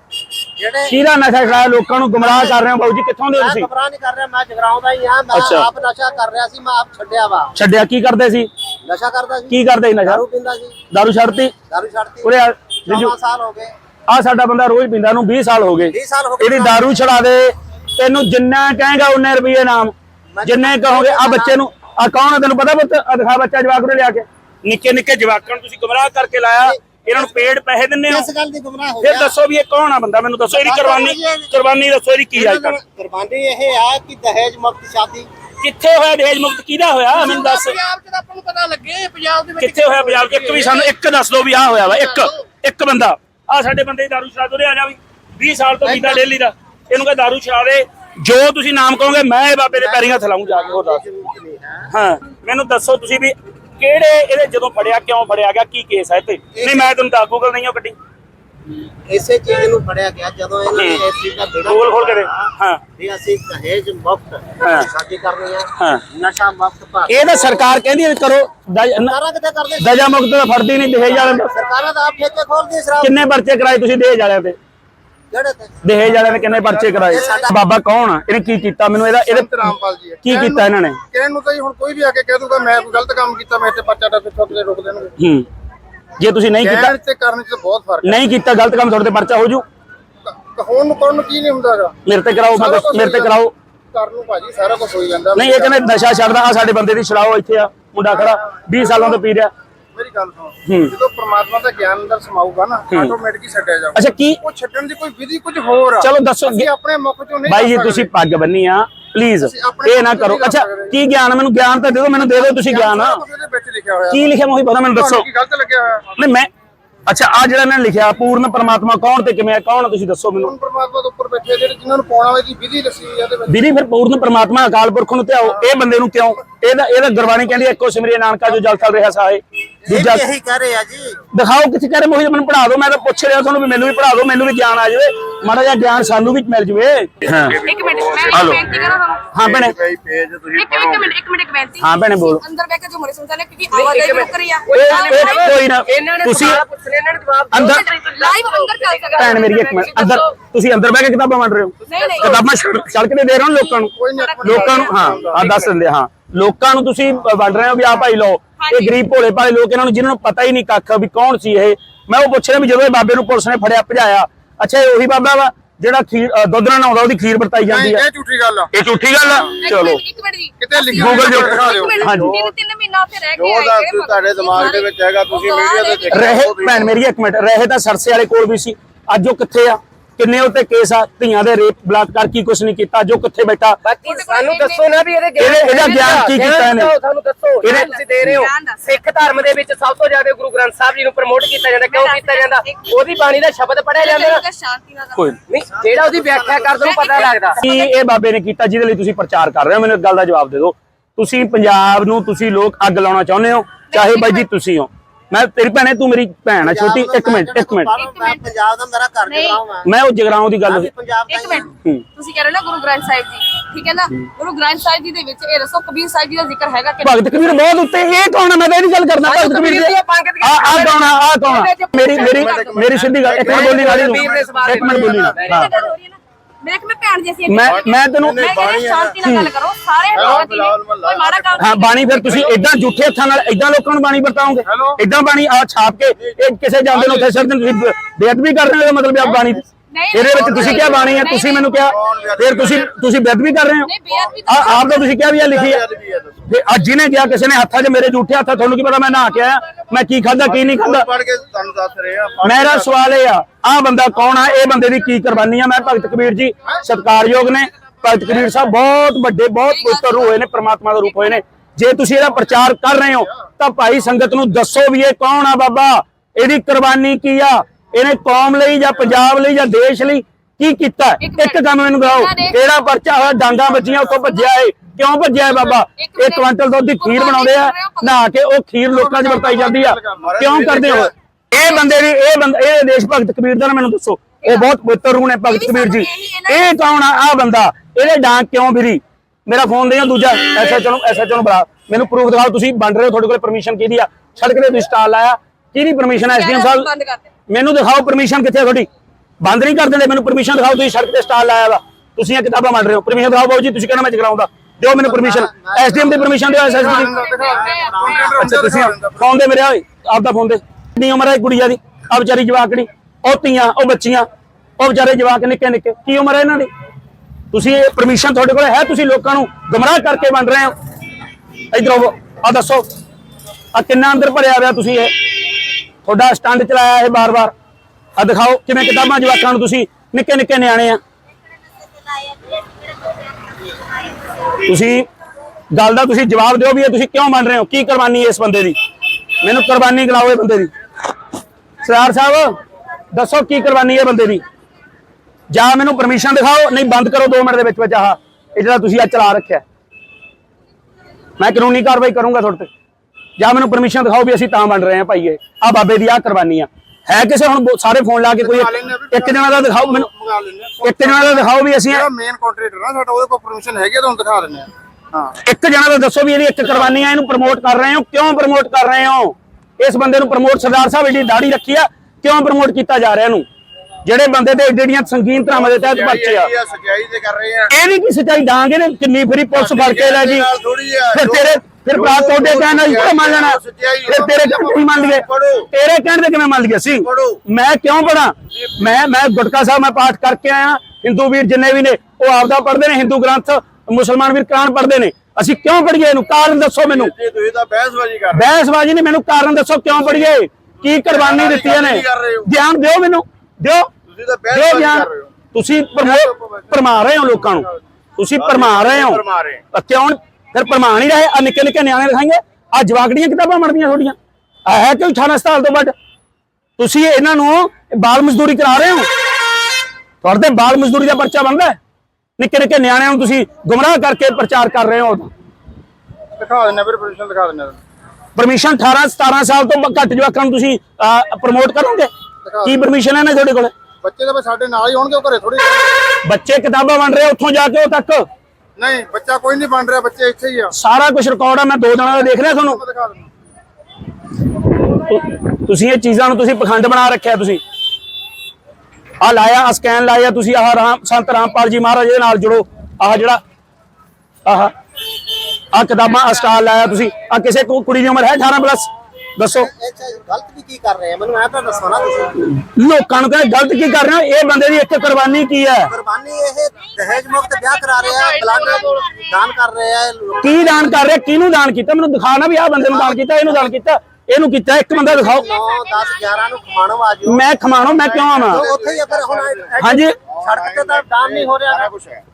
ਕਿਹਦਾ ਨਸ਼ਾ ਛੜਾਇਆ ਲੋਕਾਂ ਨੂੰ ਗੁੰਮਰਾਹ ਕਰ ਰਹੇ ਹੋ ਬਾਊ ਜੀ ਕਿੱਥੋਂ ਦੇ ਮੈਂ ਤੁਸੀਂ? ਘਬਰਾ ਨਹੀਂ ਕਰ ਰਿਹਾ ਮੈਂ ਜਗਰਾਉਂ ਦਾ ਹੀ ਹਾਂ ਮੈਂ। ਆਪ ਨਸ਼ਾ ਕਰ ਰਿਹਾ ਸੀ ਮੈਂ ਆਪ ਛੱਡਿਆ ਵਾ। ਛੱਡਿਆ ਕੀ ਕਰਦੇ ਸੀ? ਨਸ਼ਾ ਕਰਦਾ ਸੀ। ਕੀ ਕਰਦੇ ਸੀ ਨਸ਼ਾ? ਦਾਰੂ ਪੀਂਦਾ ਸੀ। ਦਾਰੂ ਛੱਡਤੀ? ਦਾਰੂ ਛੱਡਤੀ। ਉਰੇ ਆ 14 ਸਾਲ ਹੋ ਗਏ। ਆ ਸਾਡਾ ਬੰਦਾ ਰੋਜ਼ ਪੀਂਦਾ ਨੂੰ 20 ਸਾਲ ਹੋ ਗਏ। 20 ਸਾਲ ਹੋ ਗਏ ਇਹਦੀ ਦਾਰੂ ਛੜਾ ਦੇ ਤੈਨੂੰ ਜਿੰਨਾ ਕਹੇਗਾ ਉਨੇ ਰੁਪਏ ਨਾਮ। ਜਿੰਨੇ ਕਹੋਗੇ ਆ ਬੱਚੇ ਨੂੰ ਆ ਕੌਣ ਆ ਤੈਨੂੰ ਪਤਾ ਪੁੱਤ? ਆ ਦਿਖਾ ਬੱਚਾ ਜਵਾਕ ਨੂੰ ਲਿਆ ਕੇ। ਨਿੱਕੇ ਨਿੱਕੇ ਜਵਾਕਾਂ ਨੂੰ ਤੁਸੀਂ ਗੁੰਮਰਾਹ ਕਰਕੇ ਲਾਇਆ ਇਹਨਾਂ ਨੂੰ ਪੇੜ ਪੈਸੇ ਦਿੰਨੇ ਹੋ। ਇਸ ਗੱਲ ਦੀ ਗੁੰਮਰਾਹ ਹੋ ਫਿਰ ਗਿਆ। ਦੱਸੋ ਵੀ ਇਹ ਕੌਣ ਆ ਬੰਦਾ? ਮੈਨੂੰ ਦੱਸੋ ਇਹਦੀ ਕੁਰਬਾਨੀ ਕੁਰਬਾਨੀ ਦੱਸੋ ਇਹਦੀ ਕੀ ਆ ਅੱਜ ਤੱਕ ਕੁਰਬਾਨੀ ਇਹ ਆ ਕਿ ਦਹੇਜ ਮੁਕਤ ਸ਼ਾਦੀ। ਕਿੱਥੇ ਹੋਇਆ ਦਹੇਜ ਮੁਕਤ ਕਿਹਦਾ ਹੋਇਆ? ਮੈਨੂੰ ਦੱਸ। ਪੰਜਾਬ ਚ ਤਾਂ ਆਪਾਂ ਨੂੰ ਪਤਾ ਲੱਗੇ ਪੰਜਾਬ ਦੇ ਵਿੱਚ ਕਿੱਥੇ ਹੋਇਆ ਪੰਜਾਬ 'ਚ? ਇੱਕ ਵੀ ਸਾਨੂੰ ਇੱਕ ਦੱਸ ਦਿਓ ਵੀ ਆ ਹੋਇਆ ਵਾ। ਇੱਕ ਇੱਕ ਬੰਦਾ। ਆ ਸਾਡੇ ਬੰਦੇ ਦੀ ਦਾਰੂ ਛੜਾ ਦੋ ਆ ਜਾ ਵੀ। 20 ਸਾਲ ਤੋਂ ਪੀਂਦਾ ਡੇਲੀ ਦਾ। ਇਹਨੂੰ ਕਹ ਦਾਰੂ ਛੜਾ ਦੇ। ਜੋ ਤੁਸੀਂ ਨਾਮ ਕਹੋਗੇ ਮੈਂ ਇਹ ਬਾਬੇ ਦੇ ਪੈਰੀਂ ਹੱਥ ਲਾਉਂ ਜਾ ਕੇ ਹੋਰ ਦੱਸ। ਹਾਂ। ਮੈਨੂੰ ਦੱਸੋ ਤੁਸੀਂ ਵੀ ਕਿਹੜੇ ਇਹਦੇ ਜਦੋਂ ਫੜਿਆ ਕਿਉਂ ਫੜਿਆ ਗਿਆ ਕੀ ਕੇਸ ਹੈ ਤੇ ਨਹੀਂ ਮੈਂ ਤੁਹਾਨੂੰ ਦੱਸ ਗੂਗਲ ਨਹੀਂ ਉਹ ਕੱਢੀ ਇਸੇ ਚੀਜ਼ ਨੂੰ ਫੜਿਆ ਗਿਆ ਜਦੋਂ ਇਹਨਾਂ ਨੇ ਇਸ ਚੀਜ਼ ਦਾ ਬੇੜਾ ਗੂਗਲ ਖੋਲ ਕੇ ਦੇ ਹਾਂ। ਵੀ ਅਸੀਂ ਦਹੇਜ ਮੁਕਤ ਹਾਂ। ਸ਼ਾਦੀ ਕਰਨੀ ਹਾਂ। ਨਸ਼ਾ ਮੁਕਤ ਭਾਰਤ। ਇਹ ਤਾਂ ਸਰਕਾਰ ਕਹਿੰਦੀ ਹੈ ਕਰੋ ਦਜ- ਨ- ਸਰਕਾਰਾਂ ਕਿਤੇ ਕਰਦੇ? ਦਜਾ ਮੁਕਤ ਤਾਂ ਫੜਦੀ ਨਹੀਂ ਦਹੇਜ ਵਾਲਿਆਂ ਦਾ ਸਰਕਾਰਾਂ ਤਾਂ ਆਪ ਠੇਕੇ ਖੋਲਦੀ ਸ਼ਰਾਬ। ਕਿੰਨੇ ਪਰਚੇ ਕਰਾਏ ਤੁਸੀਂ ਦਹੇਜ ਵਾਲਿਆਂ ਤੇ? ਦਹੇਜ ਵਾਲਿਆਂ ਨੇ ਕਿੰਨੇ ਪਰਚੇ ਕਰਾਏ? ਬਾਬਾ ਕੌਣ ਆ? ਇਹਨੇ ਕੀ ਕੀਤਾ? ਮੈਨੂੰ ਇਹਦਾ ਇਹਦੇ ਰਾਮਪਾਲ ਜੀ। ਕੀ ਕੀਤਾ ਇਹਨਾਂ ਨੇ? ਕਹਿਣ ਨੂੰ ਤਾਂ ਜੀ ਹੁਣ ਕੋਈ ਵੀ ਆ ਕੇ ਕਹਿ ਦੂਗਾ ਮੈਂ ਕੋਈ ਗਲਤ ਕੰਮ ਕੀਤਾ ਮੈਂ ਇੱਥੇ ਪਰਚਾ ਡੱਕ ਕੇ ਰੋਕ ਦੇਣਗੇ ਹੂੰ। ਜੇ ਤੁਸੀਂ ਨਹੀਂ ਕੀਤਾ ਕਹਿਣ ਤੇ ਕਰਨ ਚ ਬਹੁਤ ਫ਼ਰਕ ਨਹੀਂ ਕੀਤਾ ਗਲਤ ਕੰਮ ਤੁਹਾਡੇ ਤੇ ਪਰਚਾ ਹੋ ਜੂ। ਹੋਣ ਨੂੰ ਕਰਨ ਨੂੰ ਕੀ ਨਹੀਂ ਹੁੰਦਾਗਾ ਮੇਰੇ ਤੇ ਕਰਾਓ ਮੇਰੇ ਤੇ ਕਰਾਓ। ਕਰਨ ਨੂੰ ਭਾਜੀ ਸਾਰਾ ਕੁਝ ਹੋਈ ਜਾਂਦਾ। ਨਹੀਂ ਇਹ ਕਹਿੰਦੇ ਨਸ਼ਾ ਛੱਡਦਾ ਆ ਸਾਡੇ ਬੰਦੇ ਦੀ ਛੜਾਓ ਇੱਥੇ ਆ ਮੁੰਡਾ ਖੜਾ 20 ਸਾਲਾਂ ਤੋਂ ਪੀ ਰਿਹਾ। ਮੇਰੀ ਗੱਲ ਸੁਣੋ। ਜਦੋਂ ਪ੍ਰਮਾਤਮਾ ਦਾ ਗਿਆਨ ਅੰਦਰ ਸਮਾਊਗਾ ਨਾ ਆਟੋਮੈਟਿਕ ਹੀ ਛੱਡਿਆ ਜਾਊਗਾ। ਅੱਛਾ ਕੀ ਉਹ ਛੱਡਣ ਦੀ ਕੋਈ ਵਿਧੀ ਕੁਝ ਹੋਰ ਆ। ਚਲੋ ਦੱਸੋ ਅਸੀਂ ਆਪਣੇ ਮੁੱਖ ਚੋਂ ਨਹੀਂ ਬਾਈ ਜੀ ਕਰ ਤੁਸੀਂ ਸਕਦੇ। ਪੱਗ ਬੰਨੀ ਆ ਪਲੀਜ਼ ਆਪਣੇ ਇਹ ਨਾ ਕਰੋ। ਅੱਛਾ ਕੀ ਗਿਆਨ ਮੈਨੂੰ ਗਿਆਨ ਤਾਂ ਦੇ ਦਿਓ ਮੈਨੂੰ ਦੇ ਦਿਓ ਤੁਸੀਂ ਗਿਆਨ ਸਾਰਾ ਕੁਛ ਉਹਦੇ ਵਿੱਚ ਲਿਖਿਆ ਹੋਇਆ। ਕੀ ਲਿਖਿਆ ਮੈਂ ਉਹੀ ਪਤਾ ਮੈਨੂੰ ਦੱਸੋ। ਤੁਹਾਨੂੰ ਕੀ ਗਲਤ ਲੱਗਿਆ ਹੋਇਆ? ਨਹੀਂ ਮੈਂ ਅੱਛਾ ਆ ਜਿਹੜਾ ਇਹਨਾਂ ਨੇ ਲਿਖਿਆ ਪੂਰਨ ਪਰਮਾਤਮਾ ਕੌਣ ਤੇ ਕਿਵੇਂ ਆ ਕੌਣ ਤੁਸੀਂ ਦੱਸੋ ਮੈਨੂੰ। ਹੁਣ ਪ੍ਰਮਾਤਮਾ ਦੇ ਉੱਪਰ ਬੈਠੇ ਆ ਜਿਹੜੇ ਜਿਨ੍ਹਾਂ ਨੂੰ ਪਾਉਣ ਵਾਲੇ ਦੀ ਵਿਧੀ ਦੱਸੀ ਆ ਫਿਰ ਪੂਰਨ ਪਰਮਾਤਮਾ ਅਕਾਲ ਪੁਰਖ ਨੂੰ ਧਿਆਓ ਇਹ ਬੰਦੇ ਨੂੰ ਕਿਉਂ? ਇਹਦਾ ਇਹਦਾ ਗੁਰਬਾਣੀ ਕਹਿੰਦੀ ਇੱਕੋ ਸਿਮਰਿਆ ਨਾਨਕਾ ਜੋ ਜਲ ਥਲ ਰਿਹਾ ਸਾਏ ਇਹ ਦੂਜਾ ਇਹੀ ਕਹਿ ਰਹੇ ਆ ਜੀ। ਦਿਖਾਓ ਕਿੱਥੇ ਕਹਿ ਰਹੇ ਮੋਹਿਤ ਮੈਨੂੰ ਪੜਾ ਦਿਓ ਮੈਂ ਤਾਂ ਪੁੱਛ ਰਿਹਾ ਤੁਹਾਨੂੰ ਵੀ ਮੈਨੂੰ ਵੀ ਪੜਾ ਦਿਓ ਮੈਨੂੰ ਵੀ ਗਿਆਨ ਆ ਜਾਵੇ ਮਾੜਾ ਜਿਹਾ ਗਿਆਨ ਸਾਨੂੰ ਵੀ ਮਿਲ ਜਾਵੇ। ਹਾਂ। ਇੱਕ ਮਿੰਟ ਮੈਂ ਇੱਕ ਹਲੋ। ਬੇਨਤੀ ਕਰਾਂ ਤੁਹਾਨੂੰ। ਹਾਂ ਭੈਣੇ। ਕਈ ਪੇਜ ਤੁਸੀਂ ਇੱਕ ਇੱਕ ਮਿੰਟ ਇੱਕ ਮਿੰਟ ਇੱਕ ਬੇਨਤੀ। ਹਾਂ ਭੈਣੇ ਬੋਲੋ। ਅੰਦਰ ਬੈ ਕੇ ਜੋ ਮਰੇ ਸਮਝਾਣੇ ਕਿਉਂਕਿ ਆਵਾਜ਼ ਰੁਕ ਰਹੀ ਆ। ਇਹ ਇਹ ਕੋਈ ਨਾ। ਤੁਸੀਂ ਅੰਦਰ ਲਾਈਵ ਅੰਦਰ ਚੱਲ ਸਕਦਾ। ਭੈਣ ਮੇਰੀ ਇੱਕ ਮਿੰਟ ਅੰਦਰ ਤੁਸੀਂ ਅੰਦਰ ਬਹਿ ਕੇ ਕਿਤਾਬਾਂ ਵੰਡ ਰਹੇ ਹੋ? ਨਹੀਂ ਨਹੀਂ। ਕਿਤਾਬਾਂ ਸੜਕ ਸੜਕ ਤੇ ਦੇ ਰਹੇ ਹੋ ਲੋਕਾਂ ਨੂੰ? ਲੋਕਾਂ ਨੂੰ ਹਾਂ ਹਾਂ ਦੱਸ ਦਿੰਦੇ ਹਾਂ। ਲੋਕਾਂ ਨੂੰ ਤੁਸੀਂ ਵੰਡ ਰਹੇ ਹੋ ਵੀ ਆ ਭਾਈ ਲਓ ਇਹ ਗਰੀਬ ਭੋਲੇ ਭਾਲੇ ਲੋਕ ਇਹਨਾਂ ਨੂੰ ਜਿਨ੍ਹਾਂ ਨੂੰ ਪਤਾ ਹੀ ਨਹੀਂ ਕੱਖ ਵੀ ਕੌਣ ਸੀ ਇਹ। ਮੈਂ ਉਹ ਪੁੱਛ ਰਿਹਾ ਵੀ ਜਦੋਂ ਇਹ ਬਾਬੇ ਨੂੰ ਪੁਲਿਸ ਨੇ ਫੜਿਆ ਭਜਾਇਆ ਅੱਛਾ ਇਹ ਉਹੀ ਬਾਬਾ ਵਾ ਜਿਹੜਾ ਖੀਰ ਦੁੱਧ ਨਾਲ ਨਹਾਉਂਦਾ ਉਹਦੀ ਖੀਰ ਵਰਤਾਈ ਜਾਂਦੀ ਹੈ ਇਹ ਝੂਠੀ ਗੱਲ ਆ। ਇਹ ਝੂਠੀ ਗੱਲ ਆ? ਚਲੋ। ਇੱਕ ਮਿੰਟ ਜੀ। ਕਿਤੇ ਲਿਖੀ ਹੋਈ ਜੋ ਦਿਖਾ। ਦਿਓ। ਇੱਕ ਮਿੰਟ, ਹਾਂਜੀ। ਤਿੰਨ ਤਿੰਨ ਮਹੀਨਾ ਉੱਥੇ ਰਹਿ ਕੇ ਜੋ ਆਏ ਦੱਸ ਜਿਹੜੇ ਤੁਹਾਡੇ ਦਿਮਾਗ ਦੇ ਵਿੱਚ ਹੈਗਾ ਤੁਸੀਂ ਮੀਡੀਆ ਤੇ ਦੇਖਿਆ ਰਹੇ ਭੈਣ ਮੇਰੀ ਇੱਕ ਮਿੰਟ ਰਹੇ ਤਾਂ ਸਰਸੇ ਵਾਲੇ ਕੋਲ ਵੀ ਸੀ ਅੱਜ ਉਹ ਕਿੱਥੇ ਆ? ਕਿੰਨੇ ਉੱਤੇ ਕੇਸ ਆ? ਧੀਆਂ ਦੇ ਰੇਪ ਬਲਾਤਕਾਰ ਕੀ ਕੁਛ ਨਹੀਂ ਕੀਤਾ ਜੋ ਕਿੱਥੇ ਬੈਠਾ? ਬਾਕੀ ਸਾਨੂੰ ਦੱਸੋ ਨਾ ਵੀ ਇਹਦੇ ਇਹਦੇ- ਇਹਦਾ ਗਿਆਨ ਕੀ ਕੀਤਾ ਇਹਨੇ? ਸਾਨੂੰ ਦੱਸੋ। ਇਹਨੇ- ਤੁਸੀਂ ਦੇ ਰਹੇ ਹੋ। ਸਿੱਖ ਧਰਮ ਦੇ ਵਿੱਚ ਸਭ ਤੋਂ ਜ਼ਿਆਦਾ ਗੁਰੂ ਗ੍ਰੰਥ ਸਾਹਿਬ ਜੀ ਨੂੰ ਪ੍ਰਮੋਟ ਕੀਤਾ ਜਾਂਦਾ। ਕਿਉਂ ਕੀਤਾ ਜਾਂਦਾ? ਉਹਦੀ ਬਾਣੀ ਦਾ ਸ਼ਬਦ ਪੜਿਆ ਜਾਂਦਾ। ਨਾ ਤੇ ਸ਼ਾਂਤੀ ਨਾਲ ਕੋਈ ਨਹੀਂ ਜਿਹੜਾ ਉਹਦੀ ਵਿਆਖਿਆ ਕਰਦੇ ਨੂੰ ਪਤਾ ਲੱਗਦਾ। ਕੀ ਇਹ ਬਾਬੇ ਨੇ ਕੀਤਾ ਜਿਹਦੇ ਲਈ ਤੁਸੀਂ ਪ੍ਰਚਾਰ ਕਰ ਰਹੇ ਹੋ। ਮੈਨੂੰ ਇੱਕ ਗੱਲ ਦਾ ਜਵਾਬ ਦੇ ਦਿਓ। ਤੁਸੀਂ ਪੰਜਾਬ ਨੂੰ ਤੁਸੀਂ ਲੋਕ ਅੱਗ ਲਾਉਣਾ ਚਾਹੁੰਦੇ ਹੋ ਚਾਹੇ ਬਾਈ ਜੀ ਤੁਸੀਂ ਹੋ। ਮੈਂ ਤੇਰੀ ਭੈਣੇ ਤੂੰ ਮੇਰੀ ਭੈਣ ਆ ਛੋਟੀ ਇੱਕ ਮਿੰਟ ਇੱਕ ਮਿੰਟ। ਮੈਂ ਪੰਜਾਬ ਦਾ ਮੇਰਾ ਘਰ। ਜਗਰਾਉਂ ਆ ਮੈਂ ਉਹ ਜਗਰਾਉਂ ਦੀ ਗੱਲ ਪੰਜਾਬ ਦਾ ਇੱਕ। ਮਿੰਟ। ਤੁਸੀਂ ਕਹਿ ਰਹੇ ਹੋ ਨਾ ਗੁਰੂ ਗ੍ਰੰਥ ਸਾਹਿਬ ਜੀ। ਠੀਕ ਹੈ ਨਾ? ਗੁਰੂ ਗ੍ਰੰਥ ਸਾਹਿਬ ਜੀ ਦੇ ਵਿੱਚ ਇਹ ਦੱਸੋ ਕਬੀਰ ਸਾਹਿਬ ਜੀ ਦਾ ਜ਼ਿਕਰ ਹੈਗਾ ਕਿ ਭਗਤ ਕਬੀਰ ਬਹੁਤ ਉੱਤੇ ਇਹ ਕੌਣ ਆ? ਮੈਂ ਤਾਂ ਇਹਦੀ ਗੱਲ ਕਰਦਾ ਭਗਤ ਕਬੀਰ ਦੀ ਆ ਆ ਕੌਣ ਆ? ਆ ਕੌਣ ਮੇਰੀ ਮੇਰੀ ਮੇਰੀ ਸਿੱਧੀ ਗੱਲ ਇੱਕ ਮਿੰਟ ਬੋਲੀ ਨਾਲੀ ਨੂੰ। ਇੱਕ ਮਿੰਟ ਬੋਲੀ ਨਾ। ਕਿ ਮੈਂ ਭੈਣ ਜੈਸੀ ਮੈਂ ਮੈਂ ਤੈਨੂੰ ਮੈਂ ਕਹਿੰਦਾ ਸ਼ਾਂਤੀ ਨਾਲ ਗੱਲ ਕਰੋ ਸਾਰੇ ਲੋਕ ਕੋਈ ਮਾੜਾ ਕੰਮ ਹਾਂ ਬਾਣੀ ਫਿਰ ਤੁਸੀਂ ਇਦਾਂ ਝੂਠੇ ਹੱਥਾਂ ਨਾਲ ਇਦਾਂ ਲੋਕਾਂ ਨੂੰ ਬਾਣੀ ਵਰਤਾਓਗੇ? ਇਦਾਂ ਬਾਣੀ ਆ ਛਾਪ ਕੇ ਇਹ ਕਿਸੇ ਜਾਂਦੇ ਨੂੰ ਉੱਥੇ ਸਿਰ ਤੁਸੀਂ ਬੇਅਦਬੀ ਕਰ ਰਹੇ ਹੋ ਮਤਲਬ ਆ ਬਾਣੀ। ਇਹਦੇ ਵਿੱਚ ਤੁਸੀਂ ਕਿਹਾ ਬਾਣੀ ਹੈ ਤੁਸੀਂ ਮੈਨੂੰ ਕਿਹਾ ਫਿਰ ਤੁਸੀਂ ਤੁਸੀਂ ਬੇਅਦਬੀ ਕਰ ਰਹੇ ਹੋ? ਆਪ ਤਾਂ ਤੁਸੀਂ ਕਿਹਾ ਵੀ ਆ ਲਿਖੀ ਹੈ ਫਿਰ ਅੱਜ ਜਿਹਨੇ ਗਿਆ ਕਿਸੇ ਨੇ ਹੱਥਾਂ 'ਚ ਮੇਰੇ ਝੂਠੇ ਹੱਥਾਂ ਤੁਹਾਨੂੰ ਕੀ ਪਤਾ ਮੈਂ ਨਹਾ ਕੇ ਆਇਆ? ਮੈਂ ਕੀ ਖਾਦਾ ਕੀ ਨਹੀਂ ਖਾਦਾ ਮੇਰਾ ਸਵਾਲ ਇਹ ਆ ਆ ਬੰਦਾ ਕੌਣ ਆ? ਇਹ ਬੰਦੇ ਦੀ ਕੀ ਕੁਰਬਾਨੀ ਆ? ਮੈਂ ਭਗਤ ਕਬੀਰ ਜੀ ਸਤਿਕਾਰਯੋਗ ਨੇ। ਭਗਤ ਕਬੀਰ ਸਾਹਿਬ ਬਹੁਤ ਵੱਡੇ ਬਹੁਤ ਪਵਿੱਤਰ ਰੂਹ ਹੋਏ ਨੇ ਪ੍ਰਮਾਤਮਾ ਦਾ ਰੂਪ ਹੋਏ ਨੇ। ਜੇ ਤੁਸੀਂ ਇਹਦਾ ਪ੍ਰਚਾਰ ਕਰ ਰਹੇ ਹੋ ਤਾਂ ਭਾਈ ਸੰਗਤ ਨੂੰ ਦੱਸੋ ਵੀ ਇਹ ਕੌਣ ਆ ਬਾਬਾ? ਇਹਦੀ ਕੁਰਬਾਨੀ ਕੀ ਆ? ਇਹਨੇ ਕੌਮ ਲਈ ਜਾਂ ਪੰਜਾਬ ਲਈ ਜਾਂ ਦੇਸ਼ ਲਈ ਕੀ ਕੀਤਾ? ਇੱਕ। ਕੰਮ ਮੈਨੂੰ ਨੇ- ਕਿਹੜਾ ਪਰਚਾ ਹੋਇਆ? ਡਾਂਗਾ ਬੱਜੀਆਂ ਉੱਥੋਂ ਭੱਜਿਆ ਏ ਕਿਉਂ ਭੱਜਿਆ ਏ ਬਾਬਾ? ਇਹ। ਕੁਆਂਟਲ ਦੁੱਧ ਦੀ ਖੀਰ ਬਣਾਉਂਦੇ ਆ। ਨਹਾ ਕੇ ਉਹ ਖੀਰ ਲੋਕਾਂ 'ਚ ਵਰਤਾਈ ਜਾਂਦੀ ਆ। ਕਿਉਂ ਕਰਦੇ ਹੋ? ਇਹ ਬੰਦੇ ਦੀ ਇਹ ਬੰਦਾ ਇਹ ਦੇਸ਼ ਭਗਤ ਕਬੀਰ ਦਾ ਮੈਨੂੰ ਦੱਸੋ। ਇਹ ਬਹੁਤ ਪਵਿੱਤਰ ਰੂਹ ਨੇ ਭਗਤ ਕਬੀਰ ਜੀ। ਇਹ ਕੌਣ ਆ? ਆ ਬੰਦਾ। ਇਹਦੇ ਡਾਂਗ ਕਿਉਂ ਫਿਰੀ? ਮੇਰਾ ਫੋਨ ਦੇ ਦੂਜਾ। ਐਸਐਚਓ ਨੂੰ ਐਸਐਚਓ ਨੂੰ ਬੁਲਾ। ਮੈਨੂੰ ਪ੍ਰੂਫ ਦਿਖਾਓ। ਤੁਸੀਂ ਬਣ ਰਹੇ ਹੋ ਤੁਹਾਡੇ ਕੋਲ ਪਰਮਿਸ਼ਨ ਕਿਹਦੀ ਆ? ਸੜਕ ਤੇ ਤੁਸੀਂ ਸਟਾਲ ਲਾਇਆ। ਕਿਹਦੀ ਪਰਮਿਸ਼ਨ ਐਸਡੀਐਮ ਸਾਹਿਬ ਮੈਨੂੰ ਦਿਖਾਓ ਪਰਮਿਸ਼ਨ ਕਿੱਥੇ ਤੁਹਾਡੀ? ਬੰਦ ਨਹੀਂ ਕਰ ਦਿੰਦੇ, ਮੈਨੂੰ ਪਰਮਿਸ਼ਨ ਦਿਖਾਓ, ਤੁਸੀਂ ਸੜਕ ਤੇ ਸਟਾਲ ਲਾਇਆ ਵਾ। ਤੁਸੀਂ ਇਹ ਕਿਤਾਬਾਂ ਮੰਨ ਰਹੇ ਹੋ। ਪਰਮਿਸ਼ਨ ਦਿਖਾਓ ਬਾਬੂ ਜੀ, ਤੁਸੀਂ ਕਹਿੰਦਾ ਮੈਂ ਚਕਰਾਉਂਦਾ ਦਿਓ ਮੈਨੂੰ ਪਰਮਿਸ਼ਨ ਐਸਡੀਐਮ ਦੀ ਪਰਮਿਸ਼ਨ ਦਿਓ ਐਸਐਸਪੀ ਦੀ। ਅੱਛਾ, ਤੁਸੀਂ ਫੋਨ ਦੇ ਮੇਰੇ ਓਏ ਆਪਦਾ ਫੋਨ ਦੇ। ਕਿੰਨੀ ਉਮਰ ਹੈ ਗੁੜੀਆ ਦੀ? ਆ ਵਿਚਾਰੀ ਜਵਾਕੜੀ ਉਹ ਧੀਆਂ, ਉਹ ਬੱਚੀਆਂ, ਉਹ ਵਿਚਾਰੇ ਜਵਾਕ ਨਿੱਕੇ ਨਿੱਕੇ। ਕੀ ਉਮਰ ਹੈ ਇਹਨਾਂ ਦੀ? ਤੁਸੀਂ ਇਹ ਪਰਮਿਸ਼ਨ ਤੁਹਾਡੇ ਕੋਲ ਹੈ? ਤੁਸੀਂ ਲੋਕਾਂ ਨੂੰ ਗਮਰਾਹ ਕਰਕੇ ਵੰਡ ਰਹੇ ਹੋ। ਇਧਰ ਆਓ ਆ ਦੱਸੋ। ਆ ਕਿੰਨਾ ਅੰਦਰ ਭਰਿਆ ਹੋਇਆ ਤੁਸੀਂ ਇਹ? ਤੁਹਾਡਾ ਸਟੰਡ ਚਲਾਇਆ ਇਹ ਬਾਰ-ਬਾਰ। ਆ ਦਿਖਾਓ ਕਿਵੇਂ ਕਿਤਾਬਾਂ ਜਵਾਕਾਂ ਨੂੰ ਤੁਸੀਂ ਨਿੱਕੇ ਨਿੱਕੇ ਨਿਆਣੇ ਆ। ਤੁਸੀਂ ਗੱਲ ਦਾ ਤੁਸੀਂ ਜਵਾਬ ਦਿਓ ਵੀ ਇਹ ਤੁਸੀਂ ਕਿਉਂ ਮੰਨ ਰਹੇ ਹੋ? ਕੀ ਕੁਰਬਾਨੀ ਇਸ ਬੰਦੇ ਦੀ? ਮੈਨੂੰ ਕੁਰਬਾਨੀ ਗਲਾਓ ਇਹ ਬੰਦੇ ਦੀ। ਸਰਦਾਰ ਸਾਹਿਬ, ਦੱਸੋ ਕੀ ਕੁਰਬਾਨੀ ਇਹ ਬੰਦੇ ਦੀ? ਜਾਂ ਮੈਨੂੰ ਪਰਮਿਸ਼ਨ ਦਿਖਾਓ, ਨਹੀਂ ਬੰਦ ਕਰੋ 2 ਮਿੰਟ ਦੇ ਵਿੱਚ ਵਿੱਚ ਆਹ। ਇਹ ਜਿਹੜਾ ਤੁਸੀਂ ਆ ਚਲਾ ਰੱਖਿਆ। ਮੈਂ ਕਾਨੂੰਨੀ ਕਾਰਵਾਈ ਕਰੂੰਗਾ ਤੁਹਾਡੇ ਤੇ। ਜਾਂ ਮੈਨੂੰ ਪਰਮਿਸ਼ਨ ਦਿਖਾਓ ਵੀ ਅਸੀਂ ਤਾਂ ਬਣ ਰਹੇ ਹਾਂ ਭਾਈ ਇਹ। ਆ ਬਾਬੇ ਦੀ ਆ ਕੁਰਬਾਨੀ ਆ। ਹੈ ਕਿਸੇ ਹੁਣ ਬਹੁਤ ਸਾਰੇ ਫੋਨ ਲਾ ਕੇ ਕੋਈ ਇੱਕ- ਜਣਾ ਦਾ ਦਿਖਾਓ ਮੈਨੂੰ। ਮੰਗਾ ਲੈਣੇ ਆ। ਇੱਕ ਜਣਾ ਦਾ ਦਿਖਾਓ ਵੀ ਅਸੀਂ ਜਿਹੜਾ ਮੇਨ ਕੰਟਰੈਕਟਰ ਨਾ ਸਾਡਾ ਉਹਦੇ ਕੋਲ ਪਰਮਿਸ਼ਨ ਹੈਗੀ ਆ ਤੁਹਾਨੂੰ ਦਿਖਾ ਦਿੰਦੇ ਆ। ਹਾਂ। ਇੱਕ ਜਣਾ ਦਾ ਦੱਸੋ ਵੀ ਇਹਦੀ ਇੱਕ ਕੁਰਬਾਨੀ ਆ ਇਹਨੂੰ ਪ੍ਰਮੋਟ ਕਰ ਰਹੇ ਹੋ? ਕਿਉਂ ਪ੍ਰਮੋਟ ਕਰ ਰਹੇ ਹੋ? ਇਸ ਬੰਦੇ ਨੂੰ ਪ੍ਰਮੋਟ ਸਰਦਾਰ ਸਾਹਿਬ ਏਡੀ ਦਾੜੀ ਰੱਖੀ ਆ ਕਿਉਂ ਪ੍ਰਮੋਟ ਕੀਤਾ ਜਾ ਰਿਹਾ ਇਹਨੂੰ? ਜਿਹੜੇ ਬੰਦੇ ਤੇ ਜਿਹੜੀਆਂ ਸੰਗੀਨ ਧਰਾਵਾਂ ਦੇ ਤਹਿਤ ਬੱਚੇ ਆ। ਸਚਾਈ ਤੇ ਕਰ ਰਹੇ ਆ। ਇਹਦੀ ਕੀ ਸਚਾਈ ਡਾਂਗੇ ਨੇ ਕਿੰਨੀ ਫਰੀ ਪੁਲਿਸ ਫੜ ਕੇ ਲੈ ਗਈ। ਆ, ਫਿਰ ਜੋ- ਤੇਰੇ ਫਿਰ ਭਰਾ ਤੁਹਾਡੇ ਕਹਿਣ ਨਾਲ ਕਿਉਂ ਮੰਨ ਲੈਣਾ। ਫਿਰ ਤੇਰੇ ਕਹਿਣ ਤੇ ਮੰਨ ਲਈਏ। ਤੇਰੇ ਕਹਿਣ ਤੇ ਕਿਵੇਂ ਮੰਨ ਲਈਏ ਸੀ। ਮੈਂ ਕਿਉਂ ਪੜਾਂ ਮੈਂ ਮੈਂ ਗੁਟਕਾ ਸਾਹਿਬ ਮੈਂ ਪਾਠ ਕਰਕੇ ਆਇਆ। ਹਿੰਦੂ ਵੀਰ ਜਿੰਨੇ ਵੀ ਨੇ ਉਹ ਆਪਦਾ ਪੜ੍ਹਦੇ ਨੇ ਹਿੰਦੂ ਗ੍ਰੰਥ ਮੁਸਲਮਾਨ ਵੀਰ ਕੁਰਾਨ ਪੜ੍ਹਦੇ ਨੇ। ਅਸੀਂ ਕਿਉਂ ਪੜ੍ਹੀਏ ਇਹਨੂੰ? ਕਾਰਨ ਦੱਸੋ ਮੈਨੂੰ। ਜੇ ਤੁਸੀਂ ਤਾਂ ਬਹਿਸਬਾਜ਼ੀ ਕਰ ਰਹੇ ਬਹਿਸਬਾਜ਼ੀ ਨੇ ਮੈਨੂੰ ਕਾਰਨ ਦੱਸੋ ਕਿਉਂ ਪੜ੍ਹੀਏ? ਕੀ ਕੁਰਬਾਨੀ ਦਿੱਤੀ ਇਹਨੇ? ਧਿਆਨ ਦਿਓ ਮੈਨੂੰ। ਦਿਓ। ਤੁਸੀਂ ਤਾਂ ਬਹਿਸਬਾਜ਼ੀ ਕਰ ਰਹੇ ਹੋ। ਤੁਸੀਂ ਪ੍ਰਮੋ- ਰਹੇ ਹੋ। ਲੋਕਾਂ ਨੂੰ। ਤੁਸੀਂ ਭਰਮਾ ਰਹੇ ਹੋ। ਕਿਉਂ ਫਿਰ ਭਰਮਾ ਨਹੀਂ ਰਹੇ ਆ ਨਿੱਕੇ ਨਿੱਕੇ ਨਿਆਣੇ ਦਿਖਾਏਂਗੇ ਆ ਜਵਾਗੜੀਆਂ ਕਿਤਾਬਾਂ ਬਣਦੀਆਂ ਤੁਹਾਡੀਆਂ। ਆ ਹੈ ਕੋਈ 18 ਸਾਲ ਤੋਂ ਵੱਡ? ਤੁਸੀਂ ਇਹਨਾਂ ਨੂੰ ਬਾਲ ਮਜ਼ਦੂਰੀ ਕਰਾ ਰਹੇ ਹੋ? ਤੁਹਾਡੇ ਤੇ ਬਾਲ ਮਜ਼ਦੂਰੀ ਦਾ ਪਰਚਾ ਬਣਦਾ ਹੈ? ਨਿੱਕੇ ਨਿੱਕੇ ਨਿਆਣਿਆਂ ਨੂੰ ਤੁਸੀਂ ਗੁੰਮਰਾਹ ਕਰਕੇ ਪ੍ਰਚਾਰ ਕਰ ਰਹੇ ਹੋ ਦਿਖਾ ਦਿੰਦੇ ਵੀਰ ਪੋਜੀਸ਼ਨ ਦਿਖਾ ਦਿੰਦੇ ਪਰਮਿਸ਼ਨ 18 17 ਸਾਲ ਤੋਂ ਘੱਟ ਜਵਾਕਾਂ ਨੂੰ ਤੁਸੀਂ ਪ੍ਰਮੋਟ ਕਰੋਗੇ? ਕੀ ਪਰਮਿਸ਼ਨ ਹੈ ਨਾ ਤੁਹਾਡੇ ਕੋਲ? ਬੱਚੇ ਤਾਂ ਸਾਡੇ ਨਾਲ ਹੀ ਹੋਣਗੇ ਉਹ ਘਰੇ ਥੋੜੀ ਬੱਚੇ ਕਿਤਾਬਾਂ ਵੰਡ ਰਹੇ ਉੱਥੋਂ ਜਾ ਕੇ ਉਹ ਤੱਕ? ਨਹੀਂ ਬੱਚਾ ਕੋਈ ਨਹੀਂ ਬਣ ਰਿਹਾ ਬੱਚੇ ਇੱਥੇ ਹੀ ਆ। ਸਾਰਾ ਕੁਝ ਰਿਕਾਰਡ ਆ ਮੈਂ ਦੋ ਦਿਨਾਂ ਦਾ ਦੇਖ ਰਿਹਾ ਤੁਹਾਨੂੰ। ਉਹ ਦਿਖਾ ਦਿੰਦੇ। ਤੁ- ਤੁਸੀਂ ਇਹ ਚੀਜ਼ਾਂ ਨੂੰ ਤੁਸੀਂ ਪਖੰਡ ਬਣਾ ਰੱਖਿਆ ਤੁਸੀਂ। ਆ ਲਾਇਆ ਆ ਸਕੈਨ ਲਾਇਆ ਤੁਸੀਂ ਆਹ ਰਾਮ ਸੰਤ ਰਾਮਪਾਲ ਜੀ ਮਹਾਰਾਜ ਦੇ ਨਾਲ ਜੁੜੋ। ਆਹ ਜਿਹੜਾ ਆਹ ਆ ਕਿਤਾਬਾਂ ਆ ਸਟਾਲ ਲਾਇਆ ਤੁਸੀਂ। ਆ ਕਿਸੇ ਕੋ- ਕੁੜੀ ਦੀ ਉਮਰ ਹੈ 18 ਪਲੱਸ ਦੱਸੋ। ਇਹ 'ਚ ਗਲਤ ਵੀ ਕੀ ਕਰ ਰਹੇ ਆ? ਮੈਨੂੰ ਐ ਤਾਂ ਦੱਸੋ ਨਾ ਤੁਸੀਂ। ਲੋਕਾਂ ਨੂੰ ਕਹਿੰਦੇ ਗਲਤ ਕੀ ਕਰ ਰਹੇ ਹੋ? ਇਹ ਬੰਦੇ ਦੀ ਇੱਕ ਕੁਰਬਾਨੀ ਕੀ ਹੈ? ਕੁਰਬਾਨੀ ਇਹ ਦਹੇਜ ਮੁਕਤ ਵਿਆਹ ਕਰਾ ਰਹੇ ਆ ਬਲੱਡ ਦਾਨ ਕਰ ਰਹੇ ਆ ਲੋਕ। ਕੀ ਦਾਨ ਕਰ ਰਿਹਾ? ਕਿਹਨੂੰ ਦਾਨ ਕੀਤਾ? ਮੈਨੂੰ ਦਿਖਾ ਨਾ ਵੀ ਆਹ ਬੰਦੇ ਨੂੰ ਦਾਨ ਕੀਤਾ ਇਹਨੂੰ ਦਾਨ ਕੀਤਾ ਇਹਨੂੰ ਕੀਤਾ ਇੱਕ ਬੰਦਾ ਦਿਖਾਓ। 9 10 11 ਨੂੰ ਖਮਾਣੋ ਆ ਜਿਓ ਮੈਂ ਖਮਾਣੋ ਮੈਂ ਕਿਉਂ ਆਵਾਂ? ਤਾਂ ਉੱਥੇ ਹੀ ਆ ਫਿਰ ਹੁਣ ਇਹ- ਹਾਂਜੀ। ਸੜਕ ਤੇ ਤਾਂ ਦਾਨ ਨਹੀਂ ਹੋ ਰਿਹਾ।